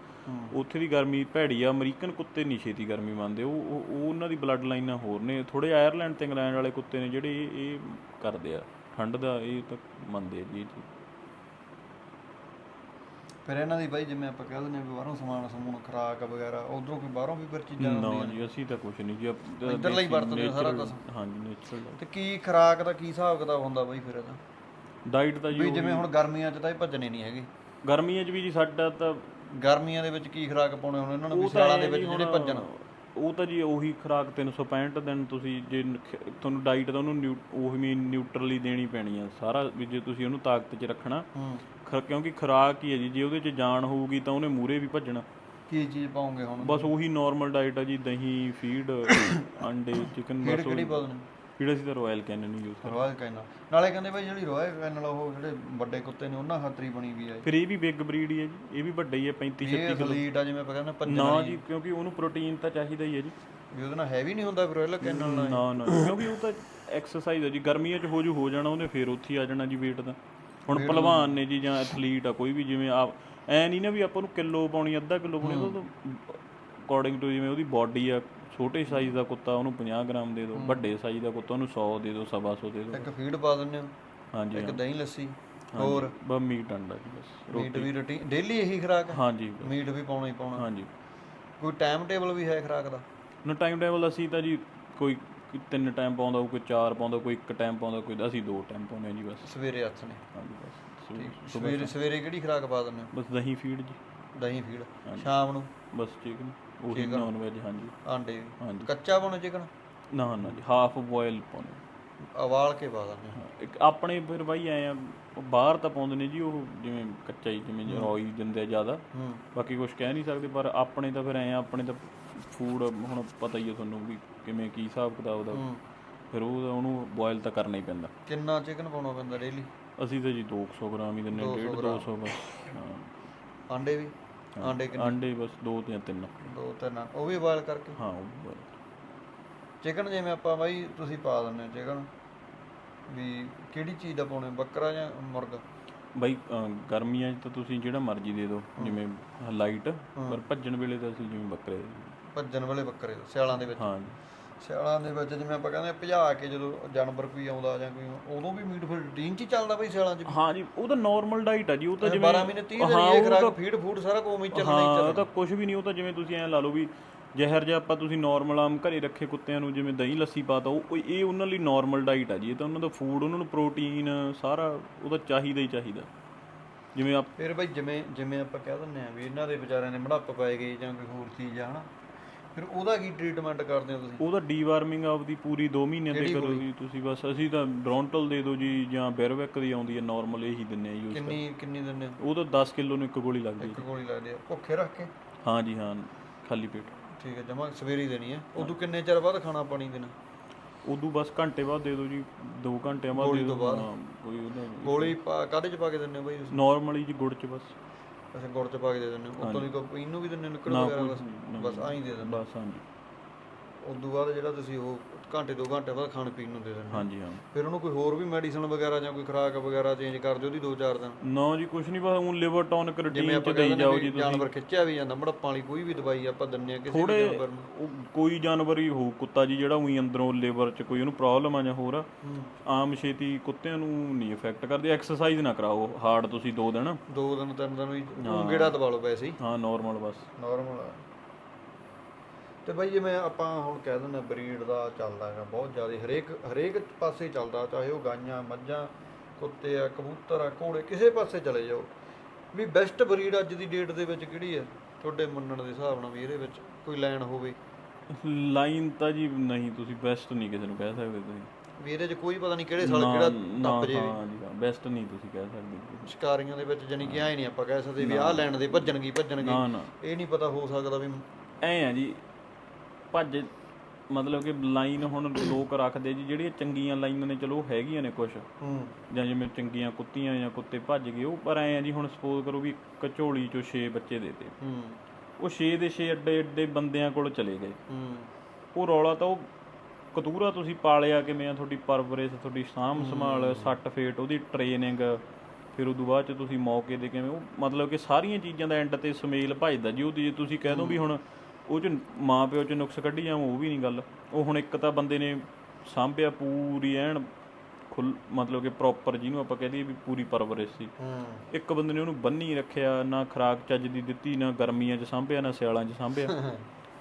ਉੱਥੇ ਦੀ ਗਰਮੀ ਭੈੜੀ ਆ ਅਮਰੀਕਨ ਕੁੱਤੇ ਨਹੀਂ ਛੇਤੀ ਗਰਮੀ ਮੰਨਦੇ ਉਹ ਉਹ ਉਹ ਉਹਨਾਂ ਦੀ ਬਲੱਡ ਲਾਈਨਾਂ ਹੋਰ ਨੇ ਥੋੜੇ ਆਇਰਲੈਂਡ ਤੇ ਇੰਗਲੈਂਡ ਵਾਲੇ ਕੁੱਤੇ ਨੇ ਜਿਹੜੇ ਇਹ ਕਰਦੇ ਆ ਠੰਡ ਦਾ ਇਹ ਤਾਂ ਮੰਨਦੇ ਆ ਜੀ ਫਿਰ ਇਹਨਾਂ ਦੀ ਬਾਈ ਜਿਵੇਂ ਆਪਾਂ ਕਹਿ ਦਿੰਦੇ ਹਾਂ ਵੀ ਬਾਹਰੋਂ ਸਮਾਨ ਸਮੂਨ ਖਰਾਕ ਵਗੈਰਾ ਉਧਰੋਂ ਕੋਈ ਬਾਹਰੋਂ ਵੀ ਫਿਰ ਚੀਜ਼ਾਂ ਨਾ ਆਉਂਦੀਆਂ? ਜੀ ਅਸੀਂ ਤਾਂ ਕੁਝ ਨਹੀਂ ਜੀ ਇੱਧਰਲਾ ਹੀ ਵਰਤਦੇ ਹੋ ਸਾਰਾ ਕੁਛ? ਹਾਂਜੀ ਨੇਚਰਲ ਤੇ ਕੀ ਖਰਾਕ ਦਾ ਕੀ ਹਿਸਾਬ ਕਿਤਾਬ ਹੁੰਦਾ ਬਾਈ ਫਿਰ ਇਹਦਾ? ਡਾਈਟ ਤਾਂ ਜੀ ਵੀ ਜਿਵੇਂ ਹੁਣ ਗਰਮੀਆਂ 'ਚ ਤਾਂ ਇਹ ਭੱਜਣੇ ਨਹੀਂ ਹੈਗੇ। ਗਰਮੀਆਂ 'ਚ ਵੀ ਜੀ ਸਾਡਾ ਤਾਂ ਗਰਮੀਆਂ ਦੇ ਵਿੱਚ ਕੀ ਖਰਾਕ ਪਾਉਣੇ ਹੁਣ ਇਹਨਾਂ ਨੂੰ? ਵੀ ਸਿਆਲਾਂ ਦੇ ਵਿੱਚ ਜਿਹੜੇ ਭੱਜਣ। ਉਹ ਤਾਂ ਜੀ ਉਹੀ ਖੁਰਾਕ 365 ਦਿਨ ਤੁਸੀਂ ਜੇ ਖ- ਤੁਹਾਨੂੰ ਡਾਈਟ ਤਾਂ ਉਹਨੂੰ ਨਿਊ- ਉਹੀ ਨਿਊਟਰਲੀ ਦੇਣੀ ਪੈਣੀ ਆ। ਸਾਰਾ ਵੀ ਜੇ ਤੁਸੀਂ ਉਹਨੂੰ ਤਾਕਤ 'ਚ ਰੱਖਣਾ ਹੂੰ। ਖ- ਕਿਉਂਕਿ ਖੁਰਾਕ ਹੀ ਹੈ ਜੀ ਜੇ ਉਹਦੇ 'ਚ ਜਾਨ ਹੋਊਗੀ ਤਾਂ ਉਹਨੇ ਮੂਰੇ ਵੀ ਭੱਜਣਾ। ਕੀ ਚੀਜ਼ ਪਾਉਂਗੇ ਹੁਣ? ਬਸ ਉਹੀ ਨਾਰਮਲ ਡਾਈਟ ਆ ਜੀ ਦਹੀਂ ਫੀਡ ਅੰਡੇ ਚਿਕਨ ਬਸ ਕਿਹੜੀ ਪਾਉਂਦੇ ਫੀਡ ਅਸੀਂ ਤਾਂ ਰਾਇਲ ਕੈਨਨ ਯੂਜ਼ ਕਰਦੇ? ਰੋਇਲ ਕੈਨਲ ਨਾਲੇ ਕਹਿੰਦੇ ਬਾਈ ਜਿਹੜੀ ਰੋਇਲ ਕੈਨਲ ਉਹ ਜਿਹੜੇ ਵੱਡੇ ਕੁੱਤੇ ਨੇ ਉਹਨਾਂ ਖਾਤਰ ਬਣੀ ਵੀ ਹੈ ਫਿਰ ਇਹ ਵੀ ਬਿਗ ਬਰੀਡ ਹੀ ਹੈ ਜੀ। ਇਹ ਵੀ ਵੱਡਾ ਹੀ ਹੈ 35 ਇਹ ਐਥਲੀਟ ਆ ਜਿਵੇਂ ਆਪਾਂ ਕਹਿੰਦੇ ਨਾ ਜੀ ਕਿਉਂਕਿ ਉਹਨੂੰ ਪ੍ਰੋਟੀਨ ਤਾਂ ਚਾਹੀਦਾ ਹੀ ਹੈ ਜੀ। ਵੀ ਉਹਦੇ ਨਾਲ ਹੈਵੀ ਨਹੀਂ ਹੁੰਦਾ ਰੋਇਲ ਕੈਨਲ ਨਾਲ ਨਾ ਨਾ ਜੀ, ਕਿਉਂਕਿ ਉਹ ਤਾਂ ਐਕਸਰਸਾਈਜ਼ ਹੈ ਜੀ। ਗਰਮੀਆਂ 'ਚ ਹੋ ਜੂ ਹੋ ਜਾਣਾ ਉਹਨੇ ਫੇਰ ਉੱਥੇ ਹੀ ਆ ਜਾਣਾ ਜੀ weight ਦਾ। ਹੁਣ ਪਹਿਲਵਾਨ ਨੇ ਜੀ ਜਾਂ ਐਥਲੀਟ ਆ ਕੋਈ ਵੀ ਜਿਵੇਂ ਆ ਐ ਨਹੀਂ ਨਾ ਵੀ ਆਪਾਂ ਨੂੰ ਕਿਲੋ ਪਾਉਣੀ ਅੱਧਾ ਕਿਲੋ ਪਾਉਣੀ ਉਹ ਤਾਂ ਅਕੋਰਡਿੰਗ ਟੂ ਜਿਵੇਂ ਉਹਦੀ ਬਾਡੀ ਆ ਛੋਟੇ ਸਾਈਜ਼ ਦਾ ਕੁੱਤਾ ਉਹਨੂੰ 50 ਗ੍ਰਾਮ ਦੇ ਦਿਓ ਵੱਡੇ ਸਾਈਜ਼ ਦਾ ਕੁੱਤਾ ਉਹਨੂੰ 100 ਦੇ ਦਿਓ ਸਵਾ ਸੌ ਦੇ ਦਿਓ। ਇੱਕ ਫੀਡ ਪਾ ਦਿੰਦੇ ਹੋ? ਹਾਂਜੀ ਇੱਕ ਦਹੀਂ ਲੱਸੀ ਹੋਰ? ਬਸ ਮੀਟ ਅੰਡਾ ਜੀ ਬਸ। ਮੀਟ ਵੀ ਰੂਟੀਨ ਡੇਲੀ ਇਹੀ ਖੁਰਾਕ ਹਾਂਜੀ। ਮੀਟ ਵੀ ਪਾਉਣਾ ਹੀ ਪਾਉਣਾ। ਹਾਂਜੀ। ਕੋਈ ਟਾਈਮ ਟੇਬਲ ਵੀ ਹੈ ਖੁਰਾਕ ਦਾ? ਨਾ ਟਾਈਮ ਟੇਬਲ ਅਸੀਂ ਤਾਂ ਜੀ ਕੋਈ ਤਿੰਨ ਟਾਈਮ ਪਾਉਂਦਾ ਕੋਈ ਚਾਰ ਪਾਉਂਦਾ ਕੋਈ ਇੱਕ ਟਾਈਮ ਪਾਉਂਦਾ ਕੋਈ ਅਸੀਂ ਦੋ ਟਾਈਮ ਪਾਉਂਦੇ ਹਾਂ ਜੀ ਬਸ। ਸਵੇਰੇ ਹੱਥ ਨੇ। ਹਾਂਜੀ ਬਸ। ਸਵੇਰੇ- ਸਵੇਰੇ ਕਿਹੜੀ ਖੁਰਾਕ ਪਾ ਦਿੰਦੇ ਹੋ? ਬਸ ਦਹੀਂ ਫੀਡ ਜੀ। ਦਹੀਂ ਫੀਡ ਸ਼ਾਮ ਨੂੰ? ਬਸ ਚਿਕਨ ਉਹੀ ਨਾਨ ਵੈਜ ਹਾਂਜੀ। ਆਂਡੇ। ਹਾਂਜੀ। ਕੱਚਾ ਪਾਉਣਾ ਚਿਕਨ? ਨਾ ਨਾ ਜੀ ਹਾਫ ਬੋਇਲ ਪਾਉਣੇ। ਉਬਾਲ ਕੇ ਪਾ ਦਿੰਦੇ ਹੋ? ਹਾਂ, ਇੱਕ ਆਪਣੇ ਫਿਰ ਬਾਈ ਆਏ ਆ ਉਹ ਬਾਹਰ ਤਾਂ ਪਾਉਂਦੇ ਨੇ ਜੀ ਉਹ ਜਿਵੇਂ ਕੱਚਾ ਹੀ ਜਿਵੇਂ ਰੋਈ ਦਿੰਦੇ ਆ ਜ਼ਿਆਦਾ। ਹੂੰ। ਬਾਕੀ ਕੁਝ ਕਹਿ ਨਹੀਂ ਸਕਦੇ ਪਰ ਆਪਣੇ ਤਾਂ ਫਿਰ ਆਏ ਆ ਆਪਣੇ ਤਾਂ ਫੂਡ ਹੁਣ ਪਤਾ ਹੀ ਹੈ ਤੁਹਾਨੂੰ ਵੀ ਕਿਵੇਂ ਕੀ ਹਿਸਾਬ ਕਿਤਾਬ ਦਾ। ਹੂੰ। ਫਿਰ ਉਹ ਉਹਨੂੰ ਬੋਇਲ ਤਾਂ ਕਰਨਾ ਹੀ ਪੈਂਦਾ। ਕਿੰਨਾ ਚਿਕਨ ਪਾਉਣਾ ਪੈਂਦਾ ਡੇਲੀ ਅਸੀਂ ਤਾਂ ਜੀ 200 ਗ੍ਰਾਮ ਹੀ ਦਿੰਨੇ 1.5 200 ਬਸ ਹਾਂ। ਆਂਡੇ ਵੀ? ਆਂਡੇ ਕਿੰਨੇ? ਅੰਡੇ ਬਸ ਦੋ ਜਾਂ ਤਿੰਨ। ਦੋ ਤਿੰਨ ਉਹ ਵੀ ਉਬਾਲ ਕਰਕੇ? ਹਾਂ ਉਹ। ਚਿਕਨ ਜਿਵੇਂ ਆਪਾਂ ਬਾਈ ਤੁਸੀਂ ਪਾ ਦਿੰਦੇ ਹੋ ਚਿਕਨ ਵੀ ਕਿਹੜੀ ਚੀਜ਼ ਦਾ ਪਾਉਣੇ ਬੱਕਰਾ ਜਾਂ ਮੁਰਗਾ? ਬਾਈ ਗਰਮੀਆਂ 'ਚ ਤਾਂ ਤੁਸੀਂ ਜਿਹੜਾ ਮਰਜ਼ੀ ਦੇ ਦਿਓ ਜਿਵੇਂ ਲਾਈਟ ਪਰ ਭੱਜਣ ਵੇਲੇ ਤਾਂ ਅਸੀਂ ਜਿਵੇਂ ਬੱਕਰੇ। ਭੱਜਣ ਵਾਲੇ ਬੱਕਰੇ ਸਿਆਲਾਂ ਦੇ ਵਿੱਚ? ਹਾਂ ਜੀ। ਸਿਆਲਾਂ ਦੇ ਵਿੱਚ ਜਿਵੇਂ ਆਪਾਂ ਕਹਿੰਦੇ ਆ, ਭਜਾ ਕੇ ਜਦੋਂ ਜਾਨਵਰ ਕੋਈ ਆਉਂਦਾ ਜਾਂ ਕੋਈ ਉਦੋਂ ਵੀ ਮੀਟ ਫਿਰ ਰੂਟੀਨ 'ਚ ਹੀ ਚੱਲਦਾ ਬਈ ਸਿਆਲਾਂ 'ਚ ਹਾਂ ਜੀ ਉਹ ਤਾਂ ਨਾਰਮਲ ਡਾਈਟ ਆ ਜੀ ਉਹ ਤਾਂ ਜਿਵੇਂ 12 ਮਹੀਨੇ 30 ਦਿਨ ਇਹ ਉਹ ਖਰਾਕ ਫੀਡ ਫੂਡ ਸਾਰਾ ਕੁਝ ਹੀ ਚੱਲਣਾ ਹੀ ਹਾਂ ਉਹ ਤਾਂ ਕੁਝ ਵੀ ਨਹੀਂ ਉਹ ਤਾਂ ਜਿਵੇਂ ਤੁਸੀਂ ਐਂ ਲਾ ਲਓ ਵੀ ਜ਼ਹਿਰ ਜਿਹਾ ਆਪਾਂ ਤੁਸੀਂ ਨਾਰਮਲ ਆਮ ਘਰੇ ਰੱਖੇ ਕੁੱਤਿਆਂ ਨੂੰ ਜਿਵੇਂ ਦਹੀਂ ਲੱਸੀ ਪਾਤਾ ਉਹ ਉਹ- ਇਹ ਉਹਨਾਂ ਲਈ ਨਾਰਮਲ ਡਾਈਟ ਆ ਜੀ ਇਹ ਤਾਂ ਉਹਨਾਂ ਦਾ ਫੂਡ ਉਹਨਾਂ ਨੂੰ ਪ੍ਰੋਟੀਨ ਸਾਰਾ ਉਹਦਾ ਚਾਹੀਦਾ ਹੀ ਚਾਹੀਦਾ। ਜਿਵੇਂ ਆਪ ਫਿਰ ਬਈ ਜਿਵੇਂ ਜਿਵੇਂ ਆਪਾਂ ਕਹਿ ਦਿੰਦੇ ਆ ਵੀ ਇਹਨਾਂ ਦੇ ਵਿਚਾਰਿਆਂ ਦੇ ਮੜੱਪ ਪੈ ਗਏ ਜਾਂ ਕੋਈ ਹੋਰ ਚੀਜ਼ ਆ ਹਨਾ? ਫਿਰ ਉਹਦਾ ਕੀ ਟ੍ਰੀਟਮੈਂਟ ਕਰਦੇ ਹੋ ਤੁਸੀਂ? ਉਹਦਾ ਡੀਵਾਰਮਿੰਗ ਆਪਦੀ ਪੂਰੀ 2 ਮਹੀਨਿਆਂ ਤੇ ਕਰੋ ਜੀ ਤੁਸੀਂ ਬਸ ਅਸੀਂ ਤਾਂ ਬ੍ਰੌਂਟਲ ਦੇ ਦਿਓ ਜੀ ਜਾਂ ਬੈਰਵੈਕ ਦੀ ਆਉਂਦੀ ਹੈ ਨਾਰਮਲ ਇਹੀ ਦਿੰਨੇ ਆ ਯੂਜ਼ ਕਿੰਨੀ ਕਿੰਨੀ ਦਿੰਦੇ ਹੋ? ਉਹ ਤਾਂ 10 ਕਿਲੋ ਨੂੰ ਇੱਕ ਗੋਲੀ ਲੱਗਦੀ ਇੱਕ ਗੋਲੀ ਲੱਗਦੀ ਆ ਭੁੱਖੇ ਰੱਖ ਕੇ? ਹੈ ਹਾਂ ਜੀ ਹਾਂ ਖਾਲੀ ਪੇਟ। ਠੀਕ ਹੈ ਜਮਾ ਸਵੇਰੇ ਹੀ ਦੇਣੀ ਹੈ। ਉਦੋਂ ਕਿੰਨੇ ਚਿਰ ਬਾਅਦ ਖਾਣਾ ਪਾਣੀ ਦੇਣਾ? ਉਦੋਂ ਬਸ ਘੰਟੇ ਬਾਅਦ ਦੇ ਦਿਓ ਜੀ 2 ਘੰਟਿਆਂ ਬਾਅਦ ਦੇ ਦਿਓ। ਹਾਂ ਕੋਈ ਉਹਦਾ ਗੋਲੀ ਪਾ ਕਾਹਦੇ ਚ ਪਾ ਕੇ ਦਿੰਦੇ ਹੋ ਬਾਈ ਤੁਸੀਂ? ਨਾਰਮਲੀ ਜੀ ਗੁੜ ਚ ਬਸ। ਅੱਛਾ ਗੁੜ ਚ ਪਾ ਕੇ ਦੇ ਦਿੰਦੇ ਹੋ। ਉਤੋਂ ਦੀ ਕੋਈ ਇਹਨੂੰ ਵੀ ਦਿੰਦੇ ਹੋ ਨਾ ਵਗੈਰਾ ਬਸ। ਬਸ ਆਈ ਦੇ ਦਿੰਦੇ ਬਸ ਹਾਂਜੀ। ਉਦੋਂ ਬਾਅਦ ਜਿਹੜਾ ਤੁਸੀਂ ਉਹ ਘੰਟੇ ਦੋ ਘੰਟੇ ਬਾਅਦ ਖਾਣ ਪੀਣ ਨੂੰ ਦੇ ਦਿੰਦੇ ਹੋ। ਹਾਂਜੀ ਹਾਂ। ਫਿਰ ਉਹਨੂੰ ਕੋਈ ਹੋਰ ਵੀ ਮੈਡੀਸਨ ਵਗੈਰਾ ਜਾਂ ਕੋਈ ਖੁਰਾਕ ਵਗੈਰਾ ਚੇਂਜ ਕਰ ਦਿਓ ਉਹਦੀ ਦੋ ਚਾਰ ਦਿਨ। ਨਾ ਜੀ ਕੁਛ ਨਹੀਂ ਬਸ ਉਹ ਲਿਵਰ ਟੌਨਿਕ ਰੂਟੀਨ ਚ ਦੇਈ ਜਾਓ ਜੀ ਤੁਸੀਂ। ਜਾਨਵਰ ਖਿੱਚਿਆ ਵੀ ਜਾਂਦਾ ਮੜੱਪਾਂ ਵਾਲੀ ਕੋਈ ਵੀ ਦਵਾਈ ਆਪਾਂ ਦਿੰਨੇ ਆ ਕਿਸੇ ਵੀ ਜਾਨਵਰ ਨੂੰ। ਉਹ ਕੋਈ ਜਾਨਵਰ ਹੀ ਹੋਊ ਕੁੱਤਾ ਜੀ ਜਿਹੜਾ ਉਹੀ ਅੰਦਰੋਂ ਲਿਵਰ ਚ ਕੋਈ ਉਹਨੂੰ ਪ੍ਰੋਬਲਮ ਆ ਜਾਂ ਹੋਰ। ਆ। ਆਮ ਛੇਤੀ ਕੁੱਤਿਆਂ ਨੂੰ ਨਹੀਂ ਇਫੈਕਟ ਕਰਦੀ ਐਕਸਰਸਾਈਜ਼ ਨਾ ਕਰਾਓ ਹਾਰਡ ਤੁਸੀਂ ਦੋ ਦਿਨ। ਦੋ ਦਿਨ ਤਿੰਨ ਦਿਨ ਵੀ ਉਹ ਗੇੜਾ ਦਵਾ ਲਓ ਵੈਸੇ ਹੀ। ਹਾਂ ਨਾਰਮਲ ਬਸ। ਨਾਰਮਲ ਤੇ ਬਾਈ ਜਿਵੇਂ ਆਪਾਂ ਹੁਣ ਕਹਿ ਦਿੰਦੇ ਬਰੀਡ ਦਾ ਚੱਲਦਾ ਹੈਗਾ ਬਹੁਤ ਜ਼ਿਆਦਾ ਹਰੇਕ ਹਰੇਕ ਪਾਸੇ ਚੱਲਦਾ ਚਾਹੇ ਉਹ ਗਾਈਆਂ ਮੱਝਾਂ ਕੁੱਤੇ ਆ ਕਬੂਤਰ ਆ ਘੋੜੇ ਕਿਸੇ ਪਾਸੇ ਚਲੇ ਜਾਓ। ਵੀ ਬੈਸਟ ਬਰੀਡ ਅੱਜ ਦੀ ਡੇਟ ਦੇ ਵਿੱਚ ਕਿਹੜੀ ਹੈ? ਤੁਹਾਡੇ ਮੰਨਣ ਦੇ ਹਿਸਾਬ ਨਾਲ ਵੀ ਇਹਦੇ ਵਿੱਚ ਕੋਈ ਲਾਈਨ ਹੋਵੇ। ਲਾਈਨ ਤਾਂ ਜੀ ਨਹੀਂ ਤੁਸੀਂ ਬੈਸਟ ਨਹੀਂ ਕਿਸੇ ਨੂੰ ਕਹਿ ਸਕਦੇ ਤੁਸੀਂ। ਵੀ ਇਹਦੇ 'ਚ ਕੋਈ ਪਤਾ ਨਹੀਂ ਕਿਹੜੇ ਸਾਲ ਕਿਹੜਾ ਟੱਪ ਜੇ ਹਾਂ ਜੀ ਹਾਂ ਬੈਸਟ ਨਹੀਂ ਤੁਸੀਂ ਕਹਿ ਸਕਦੇ। ਸ਼ਿਕਾਰੀਆਂ ਦੇ ਵਿੱਚ ਜਾਨੀ ਕਿ ਐ ਨਹੀਂ ਆਪਾਂ ਕਹਿ ਸਕਦੇ ਵੀ ਆਹ ਲੈਣ ਦੇ ਭੱਜਣਗੀ ਭੱਜਣਗੀ। ਨਾ ਨਾ। ਇਹ ਨਹੀਂ ਪਤਾ ਹੋ ਸਕਦਾ ਵੀ ਐ ਆ ਜੀ ਭੱਜ ਮਤਲਬ ਕਿ ਲਾਈਨ ਹੁਣ ਲੋਕ ਰੱਖਦੇ ਜੀ ਜਿਹੜੀਆਂ ਚੰਗੀਆਂ ਲਾਈਨਾਂ ਨੇ ਚਲੋ ਹੈਗੀਆਂ ਨੇ ਕੁਝ ਹੂੰ। ਜਾਂ ਜਿਵੇਂ ਚੰਗੀਆਂ ਕੁੱਤੀਆਂ ਜਾਂ ਕੁੱਤੇ ਭੱਜ ਗਏ ਉਹ ਪਰ ਐ ਆ ਜੀ ਹੁਣ ਸਪੋਜ਼ ਕਰੋ ਵੀ ਇੱਕ ਝੋਲੀ ਚੋਂ 6 ਬੱਚੇ ਦੇਤੇ। ਹੂੰ। ਉਹ 6 ਦੇ 6 ਅੱਡੇ ਅੱਡੇ ਬੰਦਿਆਂ ਕੋਲ ਚਲੇ ਗਏ। ਹੂੰ। ਉਹ ਰੌਲਾ ਤਾਂ ਉਹ ਕਤੂਰਾ ਤੁਸੀਂ ਪਾਲਿਆ ਕਿਵੇਂ ਆ ਤੁਹਾਡੀ ਪਰਵਰਿਸ਼ ਤੁਹਾਡੀ ਸਾਂਭ ਸੰਭਾਲ ਸੱਟ ਫੇਟ ਉਹਦੀ ਟ੍ਰੇਨਿੰਗ ਫਿਰ ਉਦੋਂ ਬਾਅਦ ਚ ਤੁਸੀਂ ਮੌਕੇ ਦੇ ਕਿਵੇਂ ਉਹ ਮਤਲਬ ਕਿ ਸਾਰੀਆਂ ਚੀਜ਼ਾਂ ਦਾ ਐਂਡ ਤੇ ਸਮੇਲ ਭਜਦਾ ਜੀ ਉਹ ਜੇ ਤੁਸੀਂ ਕਹਿ ਦੋ ਵੀ ਹੁਣ ਉਹ ਚ ਮਾਂ ਪਿਓ ਚ ਨੁਕਸ ਕੱਢੀ ਜਾਵਾਂ ਉਹ ਵੀ ਨਹੀਂ ਗੱਲ। ਉਹ ਹੁਣ ਇੱਕ ਤਾਂ ਬੰਦੇ ਨੇ ਸਾਂਭਿਆ ਪੂਰੀ ਐਨ ਖੁੱਲ ਮਤਲਬ ਕਿ ਪ੍ਰੋਪਰ ਜਿਹਨੂੰ ਆਪਾਂ ਕਹਿ ਦਈਏ ਵੀ ਪੂਰੀ ਪਰਵਰਿਸ਼ ਸੀ। ਇੱਕ ਬੰਦੇ ਨੇ ਉਹਨੂੰ ਬੰਨੀ ਰੱਖਿਆ ਨਾ ਖਰਾਕ ਚੱਜ ਦੀ ਦਿੱਤੀ ਨਾ ਗਰਮੀਆਂ 'ਚ ਸਾਂਭਿਆ ਨਾ ਸਿਆਲਾਂ 'ਚ ਸਾਂਭਿਆ।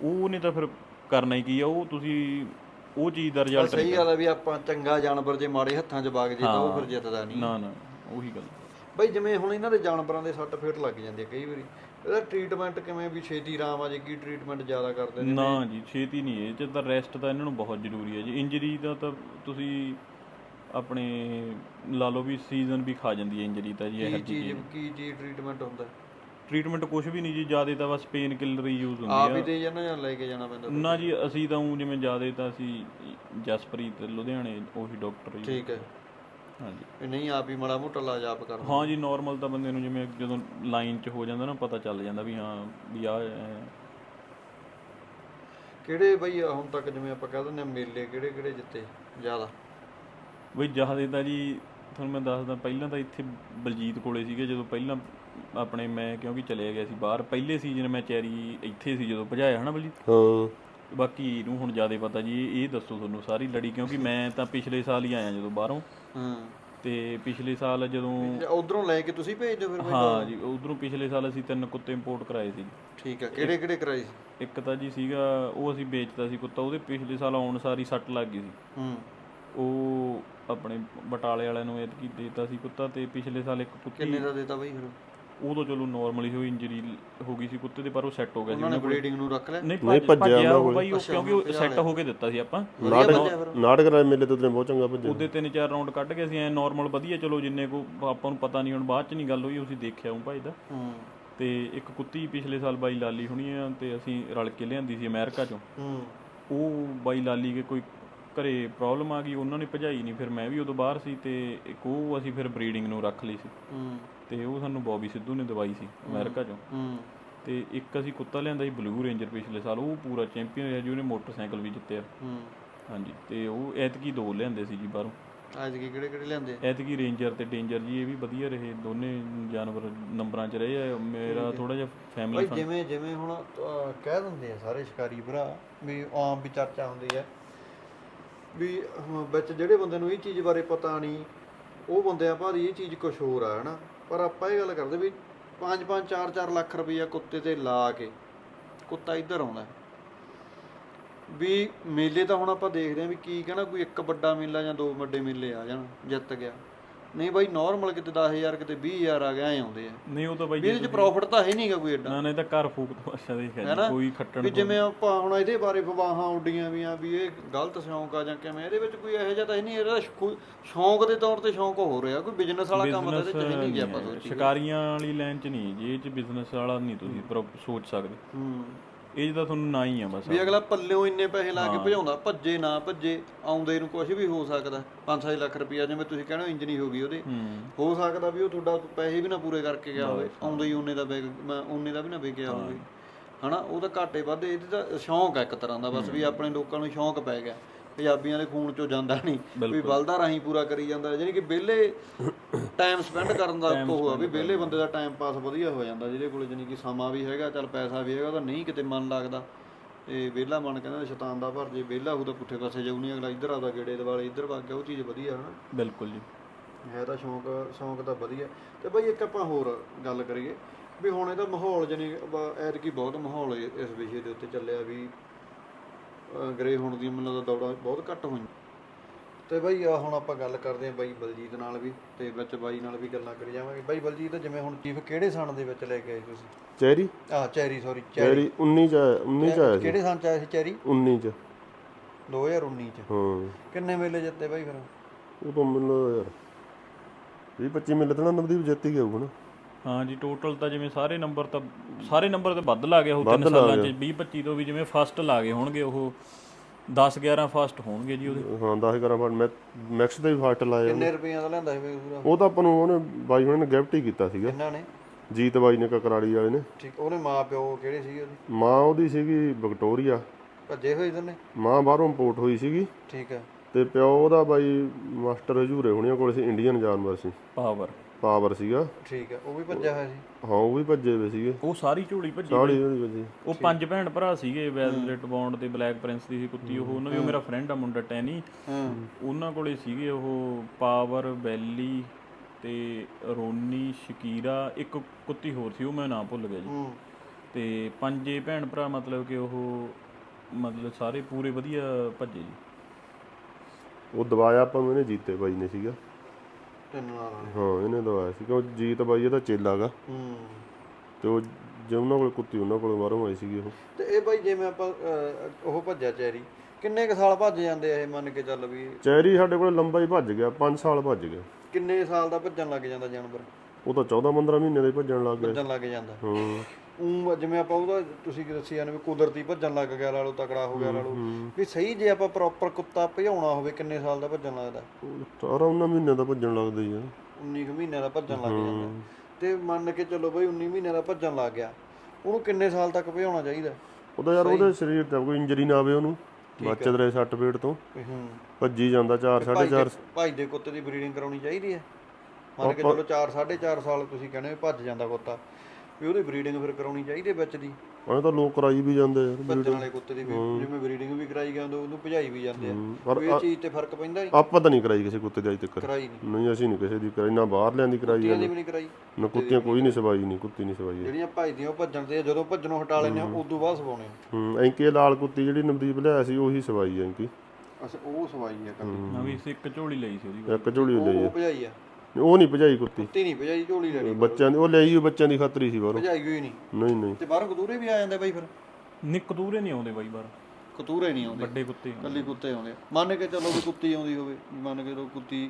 ਉਹਨੇ ਤਾਂ ਫਿਰ ਕਰਨਾ ਹੀ ਕੀ ਆ ਉਹ ਤੁਸੀਂ ਉਹ ਚੀਜ਼ ਦਾ ਰਿਜ਼ਲਟ ਸਹੀ ਗੱਲ ਆ ਵੀ ਆਪਾਂ ਚੰਗਾ ਜਾਨਵਰ ਜੇ ਮਾੜੇ ਹੱਥਾਂ 'ਚ ਵਗ ਜੇ ਤਾਂ ਉਹ ਫਿਰ ਜਿੱਤਦਾ ਨਹੀਂ। ਨਾ ਨਾ ਉਹੀ ਗੱਲ। ਬਈ ਜਿਵੇਂ ਹੁਣ ਇਹਨਾਂ ਦੇ ਜਾਨਵਰਾਂ ਦੇ ਸੱਟ ਫੇਟ ਲੱਗ ਜਾਂਦੀ ਹੈ ਕਈ ਵਾਰੀ। ਇਹਦਾ ਟ੍ਰੀਟਮੈਂਟ ਕਿਵੇਂ ਵੀ ਛੇਤੀ ਆਰਾਮ ਆ ਜੇ ਕੀ ਟ੍ਰੀਟਮੈਂਟ ਜ਼ਿਆਦਾ ਕਰਦੇ ਨੇ? ਨਾ ਜੀ ਛੇਤੀ ਨਹੀਂ ਇਹ ਚ ਤਾਂ ਰੈਸਟ ਤਾਂ ਇਹਨਾਂ ਨੂੰ ਬਹੁਤ ਜ਼ਰੂਰੀ ਹੈ ਜੀ। ਇੰਜਰੀ ਦਾ ਤਾਂ ਤੁਸੀਂ ਆਪਣੇ ਲਾ ਲਓ ਵੀ ਸੀਜ਼ਨ ਵੀ ਖਾ ਜਾਂਦੀ ਹੈ ਇੰਜਰੀ ਤਾਂ ਜੀ ਇਹ ਕੀ ਚੀਜ਼ ਕੀ ਚੀਜ਼ ਟ੍ਰੀਟਮੈਂਟ ਹੁੰਦਾ? ਟ੍ਰੀਟਮੈਂਟ ਕੁਝ ਵੀ ਨਹੀਂ ਜੀ ਜ਼ਿਆਦਾ ਤਾਂ ਬਸ ਪੇਨ ਕਿਲਰ ਹੀ ਯੂਜ਼ ਹੁੰਦੀ ਆਪ ਆ ਹੀ ਦੇ ਜਾਣਾ ਜਾਂ ਲੈ ਕੇ ਜਾਣਾ ਪੈਂਦਾ ਨਾ ਜੀ ਅਸੀਂ ਤਾਂ ਜਿਵੇਂ ਜ਼ਿਆਦਾ ਤਾਂ ਅਸੀਂ ਜਸਪ੍ਰੀਤ ਲੁਧਿਆਣੇ ਉਹੀ ਡਾਕਟਰ ਜੀ ਠੀਕ ਹੈ। ਹਾਂਜੀ। ਵੀ ਨਹੀਂ ਆਪ ਹੀ ਮਾੜਾ ਮੋਟਾ ਇਲਾਜ ਆਪ ਕਰਨਾ। ਹਾਂ ਜੀ ਨਾਰਮਲ ਤਾਂ ਬੰਦੇ ਨੂੰ ਜਿਵੇਂ ਜਦੋਂ ਲਾਈਨ 'ਚ ਹੋ ਜਾਂਦਾ ਨਾ ਪਤਾ ਚੱਲ ਜਾਂਦਾ ਵੀ ਹਾਂ ਵੀ ਆ ਕਿਹੜੇ ਬਈ ਹੁਣ ਤੱਕ ਜਿਵੇਂ ਆਪਾਂ ਕਹਿ ਦਿੰਦੇ ਮੇਲੇ ਕਿਹੜੇ ਕਿਹੜੇ ਜਿੱਤੇ ਜ਼ਿਆਦਾ? ਬਈ ਜਹਾਦੇ ਤਾਂ ਜੀ ਤੁਹਾਨੂੰ ਮੈਂ ਦੱਸਦਾ ਪਹਿਲਾਂ ਤਾਂ ਇੱਥੇ ਬਲਜੀਤ ਕੋਲੇ ਸੀਗੇ ਜਦੋਂ ਪਹਿਲਾਂ ਆਪਣੇ ਮੈਂ ਕਿਉਂਕਿ ਚਲੇ ਗਿਆ ਸੀ ਬਾਹਰ ਪਹਿਲੇ ਸੀਜ਼ਨ ਮੈਂ ਚੈਰੀ ਇੱਥੇ ਸੀ ਜਦੋਂ ਭਜਾਇਆ ਹਨਾ ਬਲਜੀਤ? ਹਾਂ। ਬਾਕੀ ਇਹਨੂੰ ਹੁਣ ਜ਼ਿਆਦਾ ਪਤਾ ਜੀ ਇਹ ਇਹ ਦੱਸੋ ਤੁਹਾਨੂੰ ਸਾਰੀ ਲੜੀ ਕਿਉਂਕਿ ਮੈਂ ਤਾਂ ਪਿਛਲੇ ਸਾਲ ਹੀ ਆਇਆ ਜਦੋਂ ਬਾਹਰੋਂ। ਹਾਂ। ਤੇ ਪਿਛਲੇ ਸਾਲ ਜਦੋਂ ਉਧਰੋਂ ਲੈ ਕੇ ਤੁਸੀਂ ਭੇਜ ਦਿਓ ਫਿਰ ਬਈ ਹਾਂ ਜੀ ਉਧਰੋਂ ਪਿਛਲੇ ਸਾਲ ਅਸੀਂ ਤਿੰਨ ਕੁੱਤੇ ਇੰਪੋਰਟ ਕਰਾਏ ਸੀ। ਠੀਕ ਹੈ ਕਿਹੜੇ ਕਿਹੜੇ ਕਰਾਈ ਸੀ? ਇੱਕ ਤਾਂ ਜੀ ਸੀਗਾ ਉਹ ਅਸੀਂ ਵੇਚਦਾ ਸੀ ਕੁੱਤਾ ਉਹਦੇ ਪਿਛਲੇ ਸਾਲ ਆਉਣ ਸਾਰੀ ਸੱਟ ਲੱਗ ਗਈ ਸੀ। ਹੂੰ। ਉਹ ਆਪਣੇ ਬਟਾਲੇ ਵਾਲਿਆਂ ਨੂੰ ਐਤਕੀ ਦੇਤਾ ਸੀ ਕੁੱਤਾ ਤੇ ਪਿਛਲੇ ਸਾਲ ਇੱਕ ਕੁੱਤੀ ਕਿੰਨੇ ਦਾ ਦੇਤਾ ਬਈ ਫਿਰ? ਉਹ ਤਾਂ ਚਲੋ ਨਾਰਮਲੀ ਹੋਈ ਇੰਜਰੀ ਹੋ ਗਈ ਸੀ ਕੁੱਤੇ ਦੇ ਪਰ ਉਹ ਸੈੱਟ ਹੋ ਗਿਆ ਸੀ ਉਹਨਾਂ ਨੇ ਬਰੀਡਿੰਗ ਨੂੰ ਰੱਖ ਲਿਆ? ਨਹੀਂ ਭੱਜ- ਭੱਜਿਆ ਉਹ ਬਾਈ ਉਹ ਕਿਉਂਕਿ ਉਹ ਸੈੱਟ ਹੋ ਕੇ ਦਿੱਤਾ ਸੀ ਆਪਾਂ। ਨਾਟਕ ਨਾਟਕ ਮੇਲੇ ਤੋਂ ਤੇਰੇ ਬਹੁਤ ਚੰਗਾ ਭੱਜਿਆ। ਉਹਦੇ ਤਿੰਨ ਚਾਰ ਰਾਉਂਡ ਕੱਢ ਕੇ ਅਸੀਂ ਐ ਨਾਰਮਲ ਵਧੀਆ ਚਲੋ ਜਿੰਨੇ ਕੋ ਆਪਾਂ ਨੂੰ ਪਤਾ ਨਹੀਂ ਹੁਣ ਬਾਅਦ ਚ ਨਹੀਂ ਗੱਲ ਹੋਈ ਅਸੀਂ ਦੇਖਿਆ ਉਹ ਭਾਈ ਦਾ। ਹੂੰ। ਤੇ ਇੱਕ ਕੁੱਤੀ ਪਿਛਲੇ ਸਾਲ ਬਾਈ ਲਾਲੀ ਹੁਣੀ ਆ ਤੇ ਅਸੀਂ ਰਲ ਕੇ ਲਿਆਂਦੀ ਸੀ ਅਮਰੀਕਾ ਚੋਂ। ਹੂੰ। ਉਹ ਬਾਈ ਲਾਲੀ ਕੇ ਕੋਈ ਘਰੇ ਪ੍ਰੋਬਲਮ ਆ ਗਈ ਉਹਨਾਂ ਨੇ ਭਜਾਈ ਨਹੀਂ ਫਿਰ ਮੈਂ ਵੀ ਉਦੋਂ ਬਾਹਰ ਸੀ ਤੇ ਇੱਕ ਉਹ ਅਸੀਂ ਫਿਰ ਬਰੀਡਿੰਗ ਨੂੰ ਰੱਖ ਲਈ ਸੀ। ਹੂੰ। ਤੇ ਉਹ ਸਾਨੂੰ ਬੌਬੀ ਸਿੱਧੂ ਨੇ ਦਵਾਈ ਸੀ ਅਮਰੀਕਾ ਚੋਂ। ਤੇ ਇੱਕ ਅਸੀਂ ਕੁੱਤਾ ਲਿਆਂਦਾ ਸੀ ਬਲੂ ਰੇਂਜਰ ਪਿਛਲੇ ਸਾਲ ਉਹ ਪੂਰਾ ਚੈਂਪੀਅਨ ਹੋਇਆ ਜੀ ਉਹਨੇ ਮੋਟਰਸਾਈਕਲ ਵੀ ਜਿੱਤਿਆ। ਹੂੰ। ਹਾਂਜੀ ਤੇ ਉਹ ਐਤਕੀ ਦੋ ਲਿਆਂਦੇ ਸੀ ਜੀ ਬਾਹਰੋਂ। ਅੱਜ ਕੀ ਕਿਹੜੇ ਕਿਹੜੇ ਲਿਆਂਦੇ? ਐਤਕੀ ਰੇਂਜਰ ਤੇ ਡੇਂਜਰ ਜੀ ਇਹ ਵੀ ਵਧੀਆ ਰਹੇ ਦੋਨੇ ਜਾਨਵਰ ਨੰਬਰਾਂ 'ਚ ਰਹੇ ਆ ਮੇਰਾ ਥੋੜਾ ਜਿਹਾ ਫੈਮਿਲੀ ਬਈ ਜਿਵੇਂ ਜਿਵੇਂ ਹੁਣ ਕਹਿ ਦਿੰਦੇ ਆ ਸਾਰੇ ਸ਼ਿਕਾਰੀ ਭਰਾ ਵੀ ਆਮ ਵੀ ਚਰਚਾ ਹੁੰਦੀ ਹੈ। ਵੀ ਵਿੱਚ ਜਿਹੜੇ ਬੰਦੇ ਨੂੰ ਇਹ ਚੀਜ਼ ਬਾਰੇ ਪਤਾ ਨਹੀਂ ਉਹ ਬੰਦਿਆਂ ਭਾਰੀ ਇਹ ਚੀਜ਼ ਕੁਝ ਹੋਰ ਆ ਹਨਾ? ਪਰ ਆਪਾਂ ਇਹ ਗੱਲ ਕਰਦੇ ਵੀ 5-5 4-4 ਲੱਖ ਰੁਪਈਆ ਕੁੱਤੇ ਤੇ ਲਾ ਕੇ ਕੁੱਤਾ ਇੱਧਰ ਆਉਂਦਾ। ਵੀ ਮੇਲੇ ਤਾਂ ਹੁਣ ਆਪਾਂ ਦੇਖਦੇ ਆਂ ਵੀ ਕੀ ਕਹਿਣਾ, ਕੋਈ ਇੱਕ ਵੱਡਾ ਮੇਲਾ ਜਾਂ ਦੋ ਵੱਡੇ ਮੇਲੇ ਆ ਜਾਣ, ਜਿੱਤ ਗਿਆ। ਨਹੀਂ ਬਾਈ ਨਾਰਮਲ ਕਿਤੇ 10000 ਕਿਤੇ 20000 ਆ ਗਿਆ ਐ ਆਉਂਦੇ ਆ। ਨਹੀਂ ਉਹ ਤਾਂ ਬਾਈ ਵੀ ਇਹਦੇ ਚ ਪ੍ਰੋਫਿਟ ਤਾਂ ਹੈ ਨਹੀਂਗਾ ਕੋਈ ਐਡਾ ਨਾ ਨਾ ਇਹ ਤਾਂ ਘਰ ਫੂਕ ਤੋਂ ਅੱਛਾ ਦੇਖਿਆ ਜੀ ਕੋਈ ਖੱਟਣ ਵੀ ਜਿਵੇਂ ਆਪਾਂ ਹੁਣ ਇਹਦੇ ਬਾਰੇ ਫਵਾਹਾਂ ਉੱਡੀਆਂ ਵੀ ਆ ਵੀ ਇਹ ਗਲਤ ਸ਼ੌਂਕ ਆ ਜਾਂ ਕਿਵੇਂ ਇਹਦੇ ਵਿੱਚ ਕੋਈ ਇਹੋ ਜਿਹਾ ਤਾਂ ਹੈ ਨਹੀਂ ਇਹਦਾ ਸ਼ੌ- ਸ਼ੌਂਕ ਦੇ ਤੌਰ ਤੇ ਸ਼ੌਂਕ ਹੋ ਰਿਹਾ ਕੋਈ ਬਿਜ਼ਨਸ ਵਾਲਾ ਕੰਮ ਤਾਂ ਇਹਦੇ ਚ ਹੈ ਨਹੀਂ ਜੇ ਆਪਾਂ ਸੋਚੀਏ। ਸ਼ਿਕਾਰੀਆਂ ਵਾਲੀ ਲਾਈਨ 'ਚ ਨਹੀਂ ਜੀ ਇਹ 'ਚ ਬਿਜ਼ਨਸ ਵਾਲਾ ਨਹੀਂ ਤੁਸੀਂ ਪ੍ਰੋ- ਸੋਚ ਸਕਦੇ। ਹੂੰ। ਇਹ ਤਾਂ ਤੁਹਾਨੂੰ ਨਾ ਹੀ ਆ ਬਸ ਵੀ ਅਗਲਾ ਪੱਲਿਓਂ ਇੰਨੇ ਪੈਸੇ ਲਾ ਕੇ ਭਜਾਉਂਦਾ ਭੱਜੇ ਨਾ ਭੱਜੇ ਆਉਂਦੇ ਨੂੰ ਕੁਝ ਵੀ ਹੋ ਸਕਦਾ। 5-6 ਲੱਖ ਰੁਪਈਆ ਜਿਵੇਂ ਤੁਸੀਂ ਕਹਿੰਦੇ ਹੋ ਇੰਜਨੀ ਹੋ ਗਈ ਉਹਦੇ। ਹੂੰ। ਸਕਦਾ ਵੀ ਉਹ ਤੁਹਾਡਾ ਪੈਸੇ ਵੀ ਨਾ ਪੂਰੇ ਕਰਕੇ ਗਿਆ ਹੋਵੇ। ਆਉਂਦੇ ਹੀ ਉਹਨੇ ਦਾ ਮੈਂ ਉਹਨੇ ਦਾ ਵੀ ਨਾ ਵਿਕਿਆ ਹੋਵੇ। ਹਨਾ ਉਹ ਤਾਂ ਘਾਟੇ ਵਾਧੇ ਇਹਦੇ ਤਾਂ ਸ਼ੌਂਕ ਹੈ ਇੱਕ ਤਰ੍ਹਾਂ ਦਾ। ਬਸ ਵੀ ਆਪਣੇ ਲੋਕਾਂ ਨੂੰ ਸ਼ੌਂਕ ਪੈ ਗਿਆ। ਪੰਜਾਬੀਆਂ ਦੇ ਖੂਨ ਚੋਂ ਜਾਂਦਾ ਨਹੀਂ ਵੀ ਬਲਦਾ ਰਾਹੀਂ ਪੂਰਾ ਕਰੀ ਜਾਂਦਾ ਜਾਨੀ ਕਿ ਵਿਹਲੇ ਟਾਈਮ ਸਪੈਂਡ ਕਰਨ ਦਾ ਉਹ ਆ ਵੀ ਵਿਹਲੇ ਬੰਦੇ ਦਾ ਟਾਈਮ ਪਾਸ ਵਧੀਆ ਹੋ ਜਾਂਦਾ ਜਿਹਦੇ ਕੋਲ ਜਾਨੀ ਕਿ ਸਮਾਂ ਵੀ ਹੈਗਾ ਚੱਲ ਪੈਸਾ ਵੀ ਹੈਗਾ ਤਾਂ ਨਹੀਂ ਕਿਤੇ ਮਨ ਲੱਗਦਾ। ਤੇ ਵਿਹਲਾ ਮਨ ਕਹਿੰਦਾ ਸ਼ੈਤਾਨ ਦਾ ਭਰ ਜੇ ਵਿਹਲਾ ਹੋਊ ਤਾਂ ਪੁੱਠੇ ਪਾਸੇ ਜਾਊ ਨਹੀਂ ਅਗਲਾ ਇੱਧਰ ਆਪਦਾ ਗੇੜੇ ਦੁਆਲੇ ਇੱਧਰ ਵਗ ਗਿਆ ਉਹ ਚੀਜ਼ ਵਧੀਆ ਹਨਾ। ਬਿਲਕੁਲ ਜੀ। ਹੈ ਤਾਂ ਸ਼ੌਂਕ ਸ਼ੌਂਕ ਤਾਂ ਵਧੀਆ। ਤੇ ਬਈ ਇੱਕ ਆਪਾਂ ਹੋਰ ਗੱਲ ਕਰੀਏ ਵੀ ਹੁਣ ਇਹਦਾ ਮਾਹੌਲ ਜਨੀ ਐਤਕੀ ਬਹੁਤ ਮਾਹੌਲ ਇਸ ਵਿਸ਼ੇ ਦੇ ਉੱਤੇ ਚੱਲਿਆ ਵੀ ਗ੍ਰੇ ਹੋਣ ਦੀ ਮੈਨੂੰ ਲੱਗਦਾ ਦੌੜਾਂ ਬਹੁਤ ਘੱਟ ਹੋਈਆਂ ਤੇ ਬਈ ਆਹ ਹੁਣ ਆਪਾਂ ਗੱਲ ਕਰਦੇ ਆਂ ਬਾਈ ਬਲਜੀਤ ਨਾਲ ਵੀ ਤੇ ਵਿੱਚ ਬਾਈ ਨਾਲ ਵੀ ਗੱਲਾਂ ਕਰੀ ਜਾਵਾਂਗੇ। ਬਾਈ ਬਲਜੀਤ ਜਿਵੇਂ ਹੁਣ ਚੀਫ ਕਿਹੜੇ ਸਣ ਦੇ ਵਿੱਚ ਲੈ ਕੇ ਆਏ ਤੁਸੀਂ? ਚੈਰੀ? ਆਹ ਚੈਰੀ ਸੌਰੀ ਚੈਰੀ। ਚੈਰੀ 19 ਚ ਆਇਆ 19 ਚ ਆਇਆ ਸੀ। ਕਿਹੜੇ ਸਣ ਚ ਆਇਆ ਸੀ ਚੈਰੀ? 19 ਚ। 2019 ਚ। ਹਾਂ। ਕਿੰਨੇ ਮੇਲੇ ਜਿੱਤੇ ਬਾਈ ਫਿਰ? ਉਹ ਤਾਂ ਮੈਨੂੰ ਯਾਰ 20 25 ਮਿੰਟ ਤਾਂ ਨਾ ਨਵਦੀਪ ਜਿੱਤ ਹੀ ਗਿਆ ਹੋਊਗਾ ਨਾ। ਹਾਂ ਜੀ ਟੋਟਲ ਤਾਂ ਜਿਵੇਂ ਸਾਰੇ ਨੰਬਰ ਤਾਂ ਸਾਰੇ ਨੰਬਰ ਤੇ ਵੱਧ ਲਾ ਗਿਆ ਉਹ ਤਿੰਨ ਸਾਲਾਂ। ਚ। 20 25 ਤੋਂ ਵੀ ਜਿਵੇਂ ਫਸਟ ਲਾ ਗਏ ਹੋਣਗੇ ਉਹ 10 11 ਫਸਟ ਹੋਣਗੇ ਜੀ ਉਹਦੇ। ਹਾਂ 10 11 ਫਾਟ ਮੈਂ ਮੈਕਸ ਦਾ ਵੀ ਫਾਟ ਲਾਇਆ। ਕਿੰਨੇ ਰੁਪਈਆਂ ਦਾ ਲੈਂਦਾ ਸੀ ਬਾਈ ਪੂਰਾ? ਉਹ ਤਾਂ ਆਪਾਂ ਨੂੰ ਉਹਨੇ ਬਾਈ ਉਹਨਾਂ ਨੇ ਗਿਫਟ ਹੀ ਕੀਤਾ ਸੀਗਾ। ਕਿੰਨਾ ਨੇ? ਜੀਤ ਬਾਈ ਨੇ ਕਕਰਾੜੀ ਵਾਲੇ ਨੇ। ਠੀਕ ਉਹਨੇ ਮਾਂ ਪਿਓ ਕਿਹੜੇ ਸੀਗੇ ਉਹਦੇ? ਮਾਂ ਉਹਦੀ ਸੀਗੀ ਵਿਕਟੋਰੀਆ। ਭੱਜੇ ਹੋਏ ਦੋਨੇ? ਮਾਂ ਬਾਹਰੋਂ ਇੰਪੋਰਟ ਹੋਈ ਸੀਗੀ। ਠੀਕ ਹੈ ਤੇ ਪਿਓ ਉਹਦਾ ਬਾਈ ਮਾਸਟਰ ਹਜੂਰੇ ਹੋਣੀਆਂ ਕੋਲ ਸੀ ਇੰਡੀਅਨ ਜਾਨਵਰ ਸੀ। ਪਾਵਰ ਪਾਵਰ ਸੀਗਾ। ਠੀਕ ਹੈ ਉਹ ਵੀ ਭੱਜਿਆ ਹੋਇਆ ਸੀ? ਹਾਂ ਉਹ ਵੀ ਭੱਜੇ ਹੋਏ ਸੀਗੇ। ਉਹ ਸਾਰੀ ਝੋਲੀ ਭੱਜੀ ਸਾੜੀ ਉਹਦੀ ਭੱਜੀ। ਉਹ ਪੰਜ ਭੈਣ ਭਰਾ ਸੀਗੇ ਵੈਲਰੇਟ ਬੌਂਡ ਤੇ ਬਲੈਕ ਪ੍ਰਿੰਸ ਦੀ ਸੀ ਕੁੱਤੀ ਉਹ ਉਹਨਾਂ ਦੀ ਉਹ ਮੇਰਾ ਫਰੈਂਡ ਆ ਮੁੰਡਾ ਟੈਨੀ। ਹਾਂ। ਉਹਨਾਂ ਕੋਲੇ ਸੀਗੇ ਉਹ ਪਾਵਰ ਬੈਲੀ ਤੇ ਰੋਨੀ ਸ਼ਕੀਰਾ ਇੱਕ ਕੁੱਤੀ ਹੋਰ ਸੀ ਉਹ ਮੈਂ ਨਾਮ ਭੁੱਲ ਗਿਆ ਜੀ। ਹੂੰ। ਤੇ ਪੰਜੇ ਭੈਣ ਭਰਾ ਮਤਲਬ ਕਿ ਉਹ ਮਤਲਬ ਸਾਰੇ ਪੂਰੇ ਵਧੀਆ ਭੱਜੇ ਜੀ। ਉਹ ਦਵਾਇਆ ਆਪਾਂ ਨੂੰ ਇਹਨੇ ਜੀਤੇ ਬਾਈ ਨੇ ਸੀਗਾ। ਤਿੰਨ ਨਾਲ ਵਾਲੇ। ਹਾਂ ਇਹਨੇ ਸੀ। ਕਿਉਂ ਜੀਤ ਬਾਈ ਇਹਦਾ ਚੇਲਾ ਗਾ। ਹੂੰ। ਤੇ ਉਹ ਜੇ ਉਹਨਾਂ ਕੋਲ ਕੁੱਤੀ ਉਹਨਾਂ ਕੋਲ ਬਾਹਰੋਂ ਆਈ ਸੀਗੀ ਉਹ। ਤੇ ਇਹ ਬਾਈ ਜਿਵੇਂ ਆਪਾਂ ਅਹ, ਉਹ ਭੱਜਿਆ ਚੈਰੀ। ਕਿੰਨੇ ਕ ਸਾਲ ਭੱਜ ਜਾਂਦੇ ਆ ਇਹ ਮੰਨ ਕੇ ਚੱਲ ਵੀ? ਚੈਰੀ ਸਾਡੇ ਕੋਲ ਲੰਬਾ ਹੀ ਭੱਜ ਗਿਆ 5 ਸਾਲ ਭੱਜ ਗਿਆ। ਕਿੰਨੇ ਸਾਲ ਦਾ ਭੱਜਣ ਲੱਗ ਜਾਂਦਾ ਜਾਨਵਰ? ਉਹ ਤਾਂ 14 15 ਮਹੀਨੇ ਦਾ ਹੀ ਭੱਜਣ ਲੱਗ ਗਿਆ। ਭੱਜਣ ਲੱਗ ਜਾਂਦਾ। ਹਾਂ। ਉਹ ਜਿਵੇਂ ਆਪਾਂ ਉਹਦਾ ਤੁਸੀਂ ਕੀ ਦੱਸੀ ਜਾਂਦੇ ਵੀ ਕੁਦਰਤੀ ਭੱਜਣ ਲੱਗ ਗਿਆ ਲਾ ਲਓ ਤਕੜਾ ਹੋ ਗਿਆ ਲਾ ਲਓ। ਵੀ ਸਹੀ ਜੇ ਆਪਾਂ ਪ੍ਰੋਪਰ ਕੁੱਤਾ ਭਜਾਉਣਾ ਹੋਵੇ ਕਿੰਨੇ ਸਾਲ ਦਾ ਭੱਜਣ ਲੱਗਦਾ? 18 19 ਮਹੀਨੇ ਦਾ ਭੱਜਣ ਲੱਗਦਾ ਹੀ ਆ। 19 ਕੁ ਮਹੀਨਿਆਂ ਦਾ ਭੱਜਣ ਲੱਗ ਜਾਂਦਾ। ਤੇ ਮੰਨ ਕੇ ਚੱਲੋ ਬਈ 19 ਮਹੀਨਿਆਂ ਦਾ ਭੱਜਣ ਲੱਗ ਗਿਆ। ਉਹਨੂੰ ਕਿੰਨੇ ਸਾਲ ਤੱਕ ਭਜਾਉਣਾ ਚਾਹੀਦਾ? ਉਹਦਾ ਯਾਰ ਉਹਦੇ ਸਰੀਰ ਤੇ ਕੋਈ ਇੰਜਰੀ ਨਾ ਆਵੇ ਉਹਨੂੰ ਬਚਤ ਰਹੇ ਸੱਟ ਪੇਟ ਤੋਂ। ਭੱਜੀ ਜਾਂਦਾ 4 ਭਾਈ 4.5 ਦੇ ਭਾਈ ਦੇ ਕੁੱਤੇ ਦੀ ਬਰੀਡਿੰਗ ਕਰਾਉਣੀ ਚਾਹੀਦੀ ਹੈ। ਮੰਨ ਕੇ ਚਲੋ 4 4.5 ਸਾਲ ਤੁਸੀਂ ਕਹਿੰਦੇ ਭੱਜ ਜਾਂਦਾ ਕੁੱਤਾ। ਵੀ ਉਹਦੀ ਬਰੀਡਿੰਗ ਫਿਰ ਕਰਾਉਣੀ ਚਾਹੀਦੀ ਹੈ ਵਿੱਚ ਦੀ। ਉਹਨੇ ਤਾਂ ਲੋਕ ਕਰਾਈ ਵੀ ਜਾਂਦੇ ਯਾਰ ਭੱਜਣ ਵਾਲੇ ਕੁੱਤੇ ਦੀ ਵੀ ਜਿਵੇਂ ਬਰੀਡਿੰਗ ਵੀ ਕਰਾਈ ਜਾਂਦੇ ਉਹਨੂੰ ਭਜਾਈ ਵੀ ਜਾਂਦੇ ਆ। ਪਰ ਕੋਈ ਇਹ ਚੀਜ਼ ਤੇ ਫ਼ਰਕ ਪੈਂਦਾ ਨਹੀਂ ਆਪਾਂ ਤਾਂ ਨਹੀਂ ਕਰਾਈ ਕਿਸੇ ਕੁੱਤੇ ਦੀ ਅਜੇ ਤੱਕ। ਕਰਾਈ ਨਹੀਂ। ਨਹੀਂ ਅਸੀਂ ਨਹੀਂ ਕਿਸੇ ਦੀ ਕਰਾਈ ਨਾ ਬਾਹਰ ਲਿਆਂਦੀ ਕਰਾਈ ਆ ਦੀ ਵੀ ਨਹੀਂ ਕਰਾਈ। ਨਾ ਕੁੱਤੀਆਂ ਕੋਈ ਨਹੀਂ ਸਵਾਈ ਨਹੀਂ ਕੁੱਤੀ ਨਹੀਂ ਸਵਾਈ ਜਿਹੜੀਆਂ ਭੱਜਦੀਆਂ ਉਹ ਭੱਜਣ ਤੇ ਆ, ਜਦੋਂ ਭੱਜਣੋਂ ਹਟਾ ਲੈਂਦੇ ਆ ਉਦੋਂ ਬਾਅਦ ਸਵਾਉਣੇ ਆ। ਹੂੰ ਐਂਕੀ ਲਾਲ ਕੁੱਤੀ ਜਿਹੜੀ ਨਵਦੀਪ ਲਿਆਇਆ ਸੀ ਉਹੀ ਸਵਾਈ ਐਂਕੀ। ਅੱਛਾ ਉਹ ਸਵਾਈ ਆ ਕੱਲੀ। ਮੈਂ ਵੀ ਇੱਕ ਝੋਲੀ ਲਈ ਸੀ ਉਹਦੀ। ਇੱਕ ਝੋਲੀ ਉਹ ਲਈ ਉਹ ਭਜਾਈ ਆ। ਉਹ ਨਹੀਂ ਭਜਾਈ ਕੁੱਤੀ। ਕੁੱਤੀ ਨਹੀਂ ਭਜਾਈ ਝੋਲੀ ਲੈਣੀ ਬੱਚਿਆਂ ਦੀ ਉਹ ਲਈ ਹੋਈ ਬੱਚਿਆਂ ਦੀ ਖਾਤਰ ਸੀ ਬਾਹਰੋਂ। ਭਜਾਈ ਹੋਈ ਨਹੀਂ। ਨਹੀਂ ਨਹੀਂ। ਤੇ ਬਾਹਰੋਂ ਕਤੂਰੇ ਵੀ ਆ ਜਾਂਦੇ ਬਾਈ ਫਿਰ? ਨਿੱਕ ਦੂਰੇ ਨਹੀਂ ਆਉਂਦੇ ਬਾਈ ਬਾਰ ਕਤੂਰੇ ਨਹੀਂ ਆਉਂਦੇ। ਵੱਡੇ ਕੁੱਤੇ ਕੱਲੀ ਕੁੱਤੇ ਆਉਂਦੇ। ਆ। ਮੰਨ ਕੇ ਚੱਲੋ ਵੀ ਕੁੱਤੀ ਆਉਂਦੀ ਹੋਵੇ ਮੰਨ ਕੇ ਚਲੋ ਕੁੱਤੀ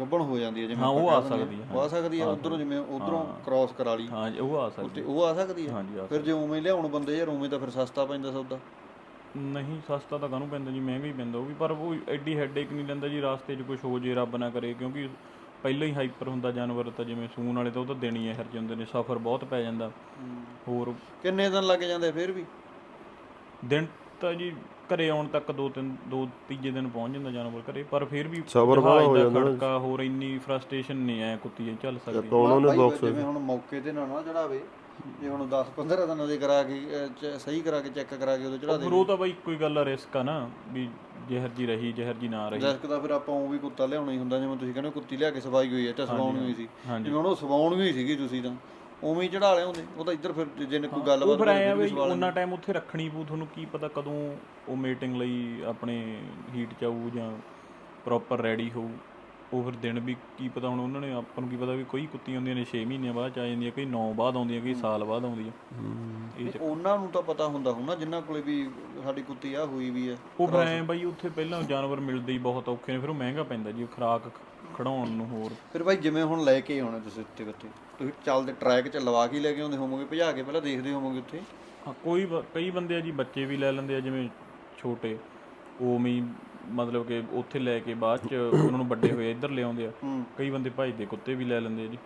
ਗੱਭਣ ਹੋ ਜਾਂਦੀ ਹੈ ਜਿਵੇਂ ਹਾਂ, ਉਹ ਆਪਾਂ ਆ ਕਹਿ ਦਿੰਦੇ ਸਕਦੀ ਹੈ, ਉਹ ਆ ਸਕਦੀ ਹੈ ਉਧਰੋਂ ਜਿਵੇਂ ਉਧਰੋਂ ਕ੍ਰਾਸ ਕਰਾ ਲਈ। ਹਾਂ ਜੀ ਉਹ ਆ ਸਕਦੇ ਤੇ ਉਹ ਆ ਸਕਦੀ ਹੈ। ਹਾਂਜੀ ਆ ਫਿਰ ਜੇ ਉਵੇਂ ਲਿਆਉਣ ਬੰਦੇ ਯਾਰ ਉਵੇਂ ਤਾਂ ਫਿਰ ਸਸਤਾ ਪੈਂਦਾ ਸੌਦਾ। ਨਹੀਂ ਸਸਤਾ ਤਾਂ ਕਾਹਨੂੰ ਪੈਂਦਾ ਜੀ ਮਹਿੰਗਾ ਹੀ ਪੈਂਦਾ ਉਹ ਵੀ ਪਰ ਉਹ ਐਡੀ ਹੈਡੇਕ ਨਹੀਂ ਲੈਂਦਾ ਜੀ ਰਾਸਤੇ 'ਚ ਕੁਝ ਹੋ ਜੇ ਰੱਬ ਨਾ ਕਰੇ ਕਿਉਂਕਿ ਪਹਿਲਾਂ ਹੀ ਹਾਈਪਰ ਹੁੰਦਾ ਜਾਨਵਰ ਤਾਂ ਜਿਵੇਂ ਸੂਣ ਵਾਲੇ ਤਾਂ ਉਹ ਤਾਂ ਦੇਣੀ ਹੈ ਹਰ ਜਾਂਦੇ ਨੇ ਸਫ਼ਰ ਬਹੁਤ ਪੈ ਜਾਂਦਾ। ਹੋਰ ਕਿੰਨੇ ਦਿਨ ਲੱਗ ਜਾਂਦੇ ਫਿਰ ਵੀ? ਦਿਨ ਤਾਂ ਜੀ ਘਰੇ ਆਉਣ ਤੱਕ ਦੋ ਤਿੰਨ ਦੋ ਤੀਜੇ ਦਿਨ ਪਹੁੰਚ ਜਾਂਦਾ ਜਾਨਵਰ ਘਰੇ ਪਰ ਫਿਰ ਵੀ ਸਬਰ ਵਾਲਾ ਹੋ ਜਾਂਦਾ। ਖੜਕਾ ਹੋਰ ਇੰਨੀ ਫਰਸਟ੍ਰੇਸ਼ਨ ਨਹੀਂ ਐ ਕੁੱਤੀ ਇਹ ਚੱਲ ਸਕਦੀ। ਤਾਂ ਉਹਨਾਂ ਨੇ ਭਾਈ ਬਾਕਸ ਜਿਵੇਂ ਹੁਣ ਮੌਕੇ ਤੇ ਨਾ ਨਾ ਚੜਾਵੇ ਜੇ ਹੁਣ 10 15 ਦਿਨਾਂ ਦੇ ਕਰਾ ਕੇ ਅਹ, ਚ- ਸਹੀ ਕਰਾ ਕੇ ਚੈੱਕ ਕਰਾ ਕੇ ਉਦੋਂ ਚੜਾ ਦੇ ਪਰ ਉਹ ਤਾਂ ਬਾਈ ਕੋਈ ਗੱਲ ਆ ਰਿਸਕ ਆ ਨਾ ਵੀ ਜ਼ਹਿਰ ਜੀ ਰਹੀ ਜ਼ਹਿਰ ਜੀ ਨਾ ਰਹੀ। ਰਿਸਕ ਦਾ ਫਿਰ ਆਪਾਂ ਉਹ ਵੀ ਕੁੱਤਾ ਲਿਆਉਣਾ ਹੀ ਹੁੰਦਾ ਜਿਵੇਂ ਤੁਸੀਂ ਕਹਿੰਦੇ ਹੋ ਕੁੱਤੀ ਲਿਆ ਕੇ ਸਵਾਈ ਹੋਈ ਹੈ ਤੇ ਸਵਾਉਣੀ ਹੋਈ ਸੀ। ਹਾਂਜੀ। ਜਿਵੇਂ ਹੁਣ ਉਹ ਸਵਾਉਣੀ ਹੋਈ ਸੀਗੀ ਤੁਸੀਂ ਤਾਂ ਉਵੇਂ ਹੀ ਚੜਾ ਲਿਆ ਹੁੰਦੇ ਉਹ ਤਾਂ ਇੱਧਰ ਫਿਰ ਜੇ ਨੇ ਕੋਈ ਉਹ ਗੱਲਬਾਤ ਫਿਰ ਆਇਆ ਹੋਵੇ ਵੀ ਉਹਨਾਂ ਟਾਈਮ ਉੱਥੇ ਰੱਖਣੀ ਪਊ ਤੁਹਾਨੂੰ ਕੀ ਪਤਾ ਕਦੋਂ ਉਹ ਮੀਟਿੰਗ ਲਈ ਆਪਣੇ ਹੀਟ ਚ ਆਊ ਜਾਂ ਪ੍ਰੋਪਰ ਰੈਡੀ ਹੋਊ। ਉਹ ਫਿਰ ਦਿਨ ਵੀ ਕੀ ਪਤਾ ਹੁਣ ਉਹਨਾਂ ਨੇ ਆਪਾਂ ਨੂੰ ਕੀ ਪਤਾ ਵੀ ਕੋਈ ਕੁੱਤੀ ਆਉਂਦੀਆਂ ਨੇ 6 ਮਹੀਨਿਆਂ ਬਾਅਦ ਚ ਆ ਜਾਂਦੀਆਂ ਕਈ 9 ਬਾਅਦ ਆਉਂਦੀਆਂ ਕਈ ਸਾਲ ਬਾਅਦ ਆਉਂਦੀਆਂ। ਇਹ ਉਹਨਾਂ ਨੂੰ ਤਾਂ ਪਤਾ ਹੁੰਦਾ ਹੁਣ ਜਿਨ੍ਹਾਂ ਕੋਲੇ ਵੀ ਸਾਡੀ ਕੁੱਤੀ ਆ ਹੋਈ ਵੀ ਹੈ ਉਹ ਫਿਰ ਐਂ ਬਾਈ ਉੱਥੇ ਪਹਿਲਾਂ ਜਾਨਵਰ ਮਿਲਦੇ ਹੀ ਬਹੁਤ ਔਖੇ ਨੇ ਫਿਰ ਉਹ ਮਹਿੰਗਾ ਪੈਂਦਾ ਜੀ ਖੁਰਾਕ ਖੜਾਉਣ ਨੂੰ ਹੋਰ। ਫਿਰ ਭਾਈ ਜਿਵੇਂ ਹੁਣ ਲੈ ਕੇ ਆਉਣੇ ਤੁਸੀਂ ਉੱਤੇ ਉੱਤੇ ਤੁਸੀਂ ਚੱਲਦੇ ਟਰੈਕ 'ਚ ਲਵਾ ਕੇ ਹੀ ਲੈ ਕੇ ਆਉਂਦੇ ਹੋਵੋਗੇ ਭਜਾ ਕੇ ਪਹਿਲਾਂ ਦੇਖਦੇ ਹੋਵੋਗੇ ਉੱਥੇ? ਹਾਂ ਕੋਈ ਬ- ਕਈ ਬੰਦੇ ਆ ਜੀ ਬੱਚੇ ਵੀ ਲੈ ਲੈਂਦੇ ਆ ਜਿਵੇਂ ਛੋਟੇ ਉਵੇਂ ਹੀ ਮਤਲਬ ਕਿ ਉੱਥੇ ਲੈ ਕੇ ਬਾਅਦ ਚ ਉਹਨਾਂ ਨੂੰ ਵੱਡੇ ਹੋਏ ਇੱਧਰ ਲਿਆਉਂਦੇ ਆ। ਹੂੰ। ਕਈ ਬੰਦੇ ਭਜਦੇ ਕੁੱਤੇ ਵੀ ਲੈ ਲੈਂਦੇ ਆ ਜੀ।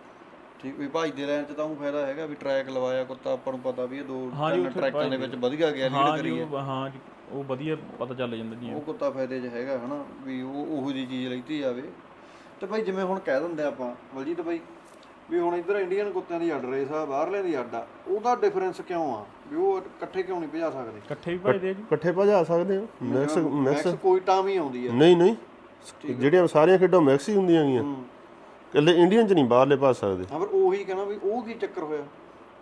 ਠੀਕ ਵੀ ਭਾਈ ਦੇ ਲੈਣ 'ਚ ਤਾਂ ਉਹ ਫਾਇਦਾ ਹੈਗਾ ਵੀ ਟਰੈਕ ਲਵਾਇਆ ਕੁੱਤਾ ਆਪਾਂ ਨੂੰ ਪਤਾ ਵੀ ਇਹ ਦੋ ਹਾਂ ਤਿੰਨ ਟਰੈਕਾਂ ਦੇ ਵਿੱਚ ਵਧੀਆ ਗਿਆ ਲੀਡ ਹਾਂ ਜੀ ਕਰੀ ਉਹ ਹਾਂ ਜੀ ਉਹ ਵਧੀਆ ਪਤਾ ਚੱਲ ਜਾਂਦਾ ਜੀ। ਉਹ ਕੁੱਤਾ ਫਾਇਦੇ 'ਚ ਹੈਗਾ ਹਨਾ ਵੀ ਉਹ ਉਹੋ ਜੀ ਚੀਜ਼ ਲੈਤੀ ਜਾਵੇ। ਤੇ ਭਾਈ ਜਿਵੇਂ ਹੁਣ ਕਹਿ ਦਿੰਦੇ ਆਪਾਂ ਬਲਜੀਤ ਬਾਈ ਵੀ ਹੁਣ ਇੱਧਰ ਇੰਡੀਅਨ ਕੁੱਤਿਆਂ ਦੀ ਅੱਡ ਰੇਸ ਆ ਬਾਹਰਲੇ ਦੀ ਅੱਡ ਆ ਉਹਦਾ ਡਿਫਰੈਂਸ ਕਿਉਂ ਆ? ਵੀ ਉਹ ਇਕੱਠੇ ਕਿਉਂ ਨਹੀਂ ਭਜਾ ਸਕਦੇ? ਇਕੱਠੇ ਵੀ ਭਜਦੇ ਆ ਜੀ। ਇਕੱਠੇ ਭਜਾ ਸਕਦੇ ਆ। ਮੈਕਸ ਮੈਕਸ ਕੋਈ ਟਾਮ ਹੀ ਆਉਂਦੀ ਆ। ਨਹੀਂ ਨਹੀਂ। ਜਿਹੜੀਆਂ ਸਾਰੀਆਂ ਖੇਡਾਂ ਮੈਕਸ ਹੀ ਹੁੰਦੀਆਂ ਗੀਆਂ। ਹੂੰ। ਇਕੱਲੇ ਇੰਡੀਅਨ ਚ ਨਹੀਂ ਬਾਹਰਲੇ ਭੱਜ ਸਕਦੇ। ਹਾਂ ਪਰ ਉਹੀ ਕਹਿਣਾ ਵੀ ਉਹ ਕੀ ਚੱਕਰ ਹੋਇਆ?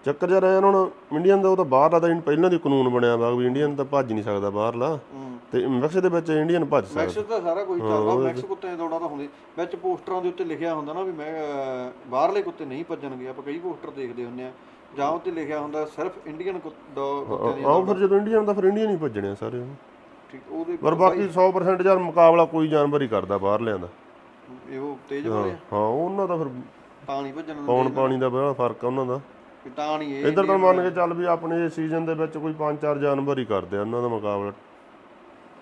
ਚੱਕਰ ਜਰਾ ਯਾਰ ਹੁਣ ਇੰਡੀਅਨ ਦਾ ਉਹ ਤਾਂ ਬਾਹਰਲਾ ਤਾਂ ਪਹਿਲਾਂ ਦੀ ਕਾਨੂੰਨ ਬਣਿਆ ਵਾ ਵੀ ਇੰਡੀਅਨ ਤਾਂ ਭੱਜ ਨਹੀਂ ਸਕਦਾ ਬਾਹਰਲਾ। ਤੇ ਮੈਕਸ ਦੇ ਵਿੱਚ ਇੰਡੀਅਨ ਭੱਜ ਸਕਦਾ। ਮੈਕਸ ਤਾਂ ਸਾਰਾ ਕੁਝ ਚੱਲਦਾ। ਮੈਕਸ ਕੁੱਤਿਆਂ ਦੀ ਦੌੜਾਂ ਤਾਂ ਹੁੰਦੀ। ਵਿੱਚ ਪੋਸਟਰਾਂ ਦੇ ਉੱਤੇ ਲਿਖਿਆ ਹੁੰਦਾ ਨਾ ਵੀ ਮੈਂ ਬਾਹਰਲੇ ਕੁੱਤੇ ਨਹੀਂ ਭੱਜਣਗੇ। ਆਪਾਂ ਕਈ ਪੋਸਟਰ ਦੇਖਦੇ ਹੁੰਦੇ ਆ। ਜਾਂ ਉੱਤੇ ਲਿਖਿਆ ਹੁੰਦਾ ਸਿਰਫ ਇੰਡੀਅਨ ਕੁੱਤੇ ਆਓ ਫਿਰ ਜਦੋਂ ਇੰਡੀਅਨ ਦਾ ਫਿਰ ਇੰਡੀਅਨ ਹੀ ਭੱਜਣੇ ਆ ਸਾਰੇ। ਉਹ। ਠੀਕ ਉਹਦੇ ਪਰ ਬਾਕੀ 100% ਯਾਰ ਮੁਕਾਬਲਾ ਕੋਈ ਜਾਨਵਰ ਹੀ ਕਰਦਾ ਬਾਹਰਲਿਆਂ ਦਾ। ਇਹੋ ਤੇਜ਼ ਵਾਲੇ ਹਾਂ ਉਹਨਾਂ ਦਾ ਫਿਰ ਪਾਣੀ ਭੱਜਣ ਨੂੰ ਪੌਣ ਦਾ ਬੜਾ ਫ਼ਰਕ ਆ ਉਹਨਾਂ ਦਾ। ਤਾਂ ਨਹੀਂ ਇਹ ਇੱਧਰ ਤਾਂ ਮੰਨ ਕੇ ਚੱਲ ਵੀ ਆਪਣੇ ਸੀਜ਼ਨ ਦੇ ਵਿੱਚ ਕੋਈ 5-4 ਜਾਨਵਰ ਹੀ ਕਰਦੇ ਆ ਉਹਨਾਂ ਦਾ ਮੁਕਾਬਲਾ।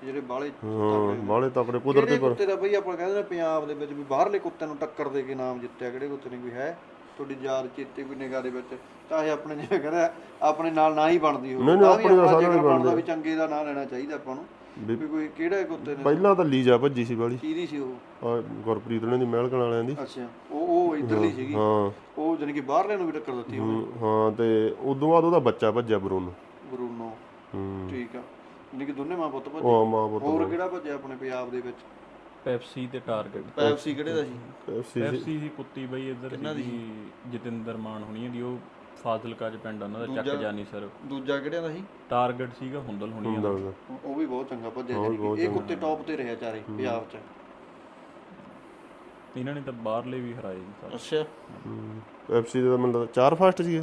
ਜਿਹੜੇ ਬਾਲੇ ਹਾਂ ਬਾਹਲੇ ਤਕੜੇ ਕੁਦਰਤੀ ਪਰ ਕੁੱਤੇ ਦਾ ਬਈ ਆਪਾਂ ਕਹਿੰਦੇ ਨੇ ਪੰਜਾਬ ਦੇ ਵਿੱਚ ਵੀ ਬਾਹਰਲੇ ਕੁੱਤਿਆਂ ਨੂੰ ਟੱਕਰ ਦੇ ਕੇ ਨਾਮ ਜਿੱਤਿਆ ਕਿਹੜੇ ਕੁੱਤੇ ਨੇ ਕੋਈ ਹੈ? ਤੁਹਾਡੀ ਯਾਦ ਚੇਤੇ ਕੋਈ ਨਿਗਾਹ ਦੇ ਵਿੱਚ ਤਾਂ ਇਹ ਆਪਣੇ ਜਿਵੇਂ ਕਹਿੰਦਾ ਆਪਣੇ ਨਾਲ ਨਾ ਹੀ ਬਣਦੀ ਹੋਵੇ। ਨਹੀਂ, ਨਹੀਂ, ਆਪਣੀ ਤਾਂ ਨਾਲ ਬਣਦਾ ਵੀ ਚੰਗੇ ਦਾ ਨਾਂ ਲੈਣਾ ਚਾਹੀਦਾ ਆਪਾਂ ਨੂੰ। ਵੀ ਵੀ ਕੋਈ ਕਿਹੜੇ ਕੁੱਤੇ ਨੇ? ਪਹਿਲਾਂ ਤਾਂ ਲੀਜਾ ਭੱਜੀ ਸੀ ਵਾਲੀ। ਕਿਹਦੀ ਸੀ ਉਹ? ਆ ਗੁਰਪ੍ਰੀਤ ਨੇ ਦੀ ਮਹਿਲਕਣ ਵਾਲਿਆਂ ਦੀ। ਅੱਛਾ ਉਹ ਉਹ ਇੱਧਰਲੀ ਸੀਗੀ? ਹਾਂ। ਉਹ ਜਾਨੀ ਕਿ ਬਾਹਰਲੇ ਨੂੰ ਵੀ ਟੱਕਰ ਦਿੱਤੀ ਉਹਨੇ? ਹਾਂ ਤੇ ਉਦੋਂ ਬਾਅਦ ਉਹਦਾ ਬੱਚਾ ਭੱਜਿਆ ਬਰੂਨ। ਬਰੂਨੋ। ਹੂੰ। ਠੀਕ ਆ। ਜਾਨੀ ਕਿ ਦੋਨੇ ਮਾਂ ਪੁੱਤ ਭੱਜੇ? ਉਹ ਮਾਂ ਪੁੱਤ ਹੋਰ ਕਿਹੜਾ ਭੱਜਿਆ ਆਪਣੇ ਪੰਜਾਬ ਦੇ ਵਿੱਚ? ਪੈਪਸੀ ਤੇ ਟਾਰਗੇਟ ਪੈਪਸੀ ਕਿਹੜੇ ਦਾ ਸੀ? ਪੈਪਸੀ ਦੀ ਕੁੱਤੀ ਬਈ ਇੱਧਰ ਦੀ ਜਤਿੰਦਰ ਮਾਨ ਹੋਣੀ ਦੀ ਉਹ ਫਾਜ਼ਿਲਕਾ ਚ ਪਿੰਡ ਉਹਨਾਂ ਦਾ ਚੱਕ ਜਾਨੀ ਸਰ। ਦੂਜਾ ਕਿਹੜਿਆਂ ਦਾ ਸੀ? ਟਾਰਗੇਟ ਸੀਗਾ ਹੁੰਦਲ ਹੋਣੀ ਹੁੰਦਾ ਹੁੰਦਾ ਉਹ ਵੀ ਬਹੁਤ ਚੰਗਾ ਭੱਜਿਆ ਕਿ ਇਹ ਕੁੱਤੇ ਟੌਪ ਤੇ ਰਿਹਾ ਚਾਰੇ ਪੰਜਾਬ 'ਚ। ਇਹਨਾਂ ਨੇ ਤਾਂ ਬਾਹਰਲੇ ਵੀ ਹਰਾਏ ਜੀ ਸਾਰੇ। ਅੱਛਾ। ਐਫਸੀ ਦਾ ਮੈਨੂੰ ਲੱਗਦਾ ਚਾਰ ਫਾਸਟ ਸੀ ਇਹ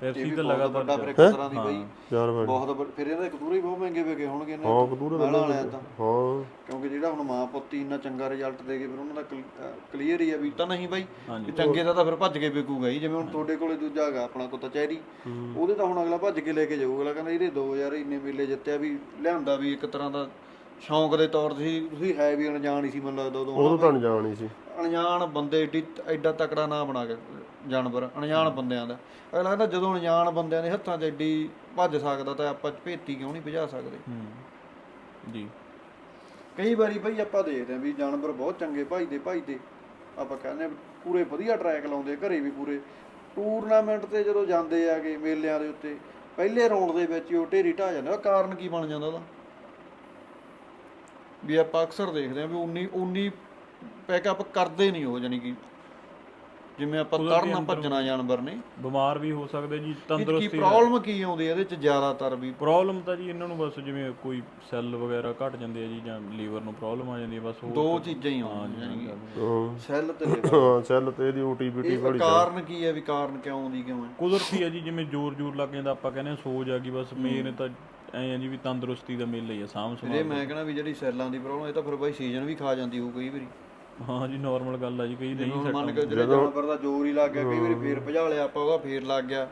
ਪੈਪਸੀ ਤਾਂ ਲਗਾਤਾਰ ਵੱਡਾ ਫਿਰ ਇੱਕ ਤਰ੍ਹਾਂ ਦੀ ਬਈ ਚਾਰ ਫਾਸਟ ਬਹੁਤ ਵੱਡ- ਫਿਰ ਇਹਦੇ ਕਤੂਰੇ ਹੀ ਬਹੁਤ ਮਹਿੰਗੇ ਵਿਕੇ ਹੋਣਗੇ ਇਹਨਾਂ। ਹਾਂ ਕਦੂਰੇ ਵਾਲਿਆਂ ਤਾਂ। ਹਾਂ। ਕਿਉਂਕਿ ਜਿਹੜਾ ਹੁਣ ਮਾਂ ਪੁੱਤੀ ਇੰਨਾ ਚੰਗਾ ਰਿਜ਼ਲਟ ਦੇ ਕੇ ਫਿਰ ਉਹਨਾਂ ਦਾ ਕਲੀਅਰ ਹੀ ਆ ਵੀ ਤਾਂ ਨਹੀਂ ਬਾਈ। ਵੀ ਚੰਗੇ ਦਾ ਤਾਂ ਫਿਰ ਭੱਜ ਕੇ ਵਿਕੂਗਾ ਹੀ। ਜਿਵੇਂ ਹੁਣ ਤੁਹਾਡੇ ਕੋਲੇ ਦੂਜਾ ਹੈਗਾ ਆਪਣਾ ਕੁੱਤਾ ਚੈਰੀ। ਉਹਦੇ ਤਾਂ ਹੁਣ ਅਗਲਾ ਭੱਜ ਕੇ ਲੈ ਕੇ ਜਾਊਗਾ। ਅਗਲਾ ਕਹਿੰਦਾ ਇਹਦੇ 2000 ਇੰਨੇ ਮੇਲੇ ਜਿੱਤਿਆ ਵੀ ਲਿਆਂਦਾ ਵੀ ਇੱਕ ਤਰ੍ਹਾਂ ਦਾ ਸ਼ੌਂਕ ਦੇ ਤੌਰ ਤੇ ਸੀ। ਤੁਸੀਂ ਹੈ ਵੀ ਅਣਜਾਣ ਹੀ ਸੀ ਮੈਨੂੰ ਲੱਗਦਾ ਉਦੋਂ ਉਦੋਂ ਤਾਂ ਅਣਜਾਣ ਹੀ ਸੀ। ਅਣਜਾਣ ਬੰਦੇ ਏਡੀ ਐਡਾ ਤਕੜਾ ਨਾਂ ਬਣਾ ਕੇ ਜਾਨਵਰ ਅਣਜਾਣ ਬੰਦਿਆਂ ਦਾ। ਅਗਲਾ ਕਹਿੰਦਾ ਜਦੋਂ ਅਣਜਾਣ ਬੰਦਿਆਂ ਦੇ ਹੱਥਾਂ 'ਚ ਐਡੀ ਭੱਜ ਸਕਦਾ ਤਾਂ ਆਪਾਂ ਭੇਤੀ ਕਿਉਂ ਨਹੀਂ ਭਜਾ ਸਕਦੇ? ਹੂੰ। ਜੀ। ਕਈ ਵਾਰੀ ਬਈ ਆਪਾਂ ਦੇਖਦੇ ਆਂ ਵੀ ਜਾਨਵਰ ਬਹੁਤ ਚੰਗੇ ਭਜਦੇ ਭਜਦੇ ਆਪਾਂ ਕਹਿੰਦੇ ਪੂਰੇ ਵਧੀਆ ਟਰੈਕ ਲਾਉਂਦੇ ਘਰੇ ਵੀ ਪੂਰੇ। ਟੂਰਨਾਮੈਂਟ ਤੇ ਜਦੋਂ ਜਾਂਦੇ ਆਗੇ ਮੇਲਿਆਂ ਦੇ ਉੱਤੇ ਪਹਿਲੇ ਰੌਂਡ ਦੇ ਵਿੱਚ ਉਹ ਢੇਰੀ ਢਾ ਜਾਂਦਾ ਉਹ ਕਾਰਨ ਕੀ ਬਣ ਜਾਂਦਾ ਉਹਦਾ? ਵੀ ਆਪਾਂ ਅਕਸਰ ਦੇਖਦੇ ਆਂ ਵੀ ਉਨੀ ਉਨੀ ਪੈਕਅਪ ਕਰਦੇ ਨਹੀਂ ਉਹ ਜਾਨੀ ਕਿ ਜਿਵੇਂ ਆਪਾਂ ਤੜਨਾ ਭੱਜਣਾ ਜਾਨਵਰ ਨੇ। ਬਿਮਾਰ ਵੀ ਹੋ ਸਕਦੇ ਜੀ ਕੀ ਤੰਦਰੁਸਤੀ ਪ੍ਰੋਬਲਮ ਕੀ ਆਉਂਦੀ ਹੈ ਇਹਦੇ ਚ ਜ਼ਿਆਦਾਤਰ ਵੀ? ਪ੍ਰੋਬਲਮ ਤਾਂ ਜੀ ਇਹਨਾਂ ਨੂੰ ਬਸ ਜਿਵੇਂ ਕੋਈ ਸੈੱਲ ਵਗੈਰਾ ਘਟ ਜਾਂਦੇ ਆ ਜੀ ਜਾਂ ਲੀਵਰ ਨੂੰ ਪ੍ਰੋਬਲਮ ਆ ਜਾਂਦੀ ਹੈ ਬਸ ਉਹ ਦੋ ਚੀਜ਼ਾਂ ਹੀ ਆਉਂਦੀਆਂ ਹਾਂ ਸੈੱਲ ਤੇ। ਹਾਂ ਸੈੱਲ ਤੇ ਇਹਦੀ ਓਟੀਪੀਟੀ ਇਹ ਕਾਰਨ ਕੀ ਹੈ ਵੀ ਕਾਰਨ ਕਿਉਂ ਆਉਂਦੀ ਕਿਉਂ ਹੈ ਕੁਦਰਤੀ ਆ ਜੀ ਜਿਵੇਂ ਜ਼ੋਰ ਜ਼ੋਰ ਲੱਗ ਜਾਂਦਾ ਆਪਾਂ ਕਹਿੰਦੇ ਆ ਸੋਜ ਆ ਗਈ ਬਸ ਮੇਨ ਤਾਂ ਐ ਆ ਜੀ ਵੀ ਤੰਦਰੁਸਤੀ ਦਾ ਮੇਲਾ ਹੀ ਆ ਇਹ ਸੰਭਾਲ ਮੈਂ ਕਹਿੰਦਾ ਵੀ ਜਿਹੜੀ ਸੈੱਲਾਂ ਦੀ ਪ੍ਰੋਬਲਮ ਇਹ ਤਾਂ ਫਿਰ ਬਾਈ ਸੀਜ਼ਨ ਵੀ ਖਾ ਜਾਂਦੀ ਹੋਊ ਕਈ ਵਾਰੀ ਹਾਂ ਜੀ ਨਾਰਮਲ ਗੱਲ ਆ ਜੀ ਕਈ ਨਹੀਂ ਹੁਣ ਮੰਨ ਕੇ ਜਿਹੜੇ ਜਾਨਵਰ ਦਾ ਜ਼ੋਰ ਹੀ ਲੱਗ ਗਿਆ ਕਈ ਵਾਰੀ ਫੇਰ ਭਜਾ ਲਿਆ ਆਪਾਂ ਉਹਦਾ ਫੇਰ ਲੱਗ ਗਿਆ।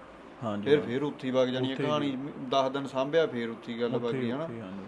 ਹਾਂ ਜੀ ਫਿਰ ਫੇਰ ਉੱਥੀ ਵਗ ਜਾਣੀ ਹੈ ਕਹਾਣੀ 10 ਦਿਨ ਸਾਂਭਿਆ ਫੇਰ ਉੱਥੀ ਗੱਲ ਬਾਕੀ ਹਨਾ ਹਾਂਜੀ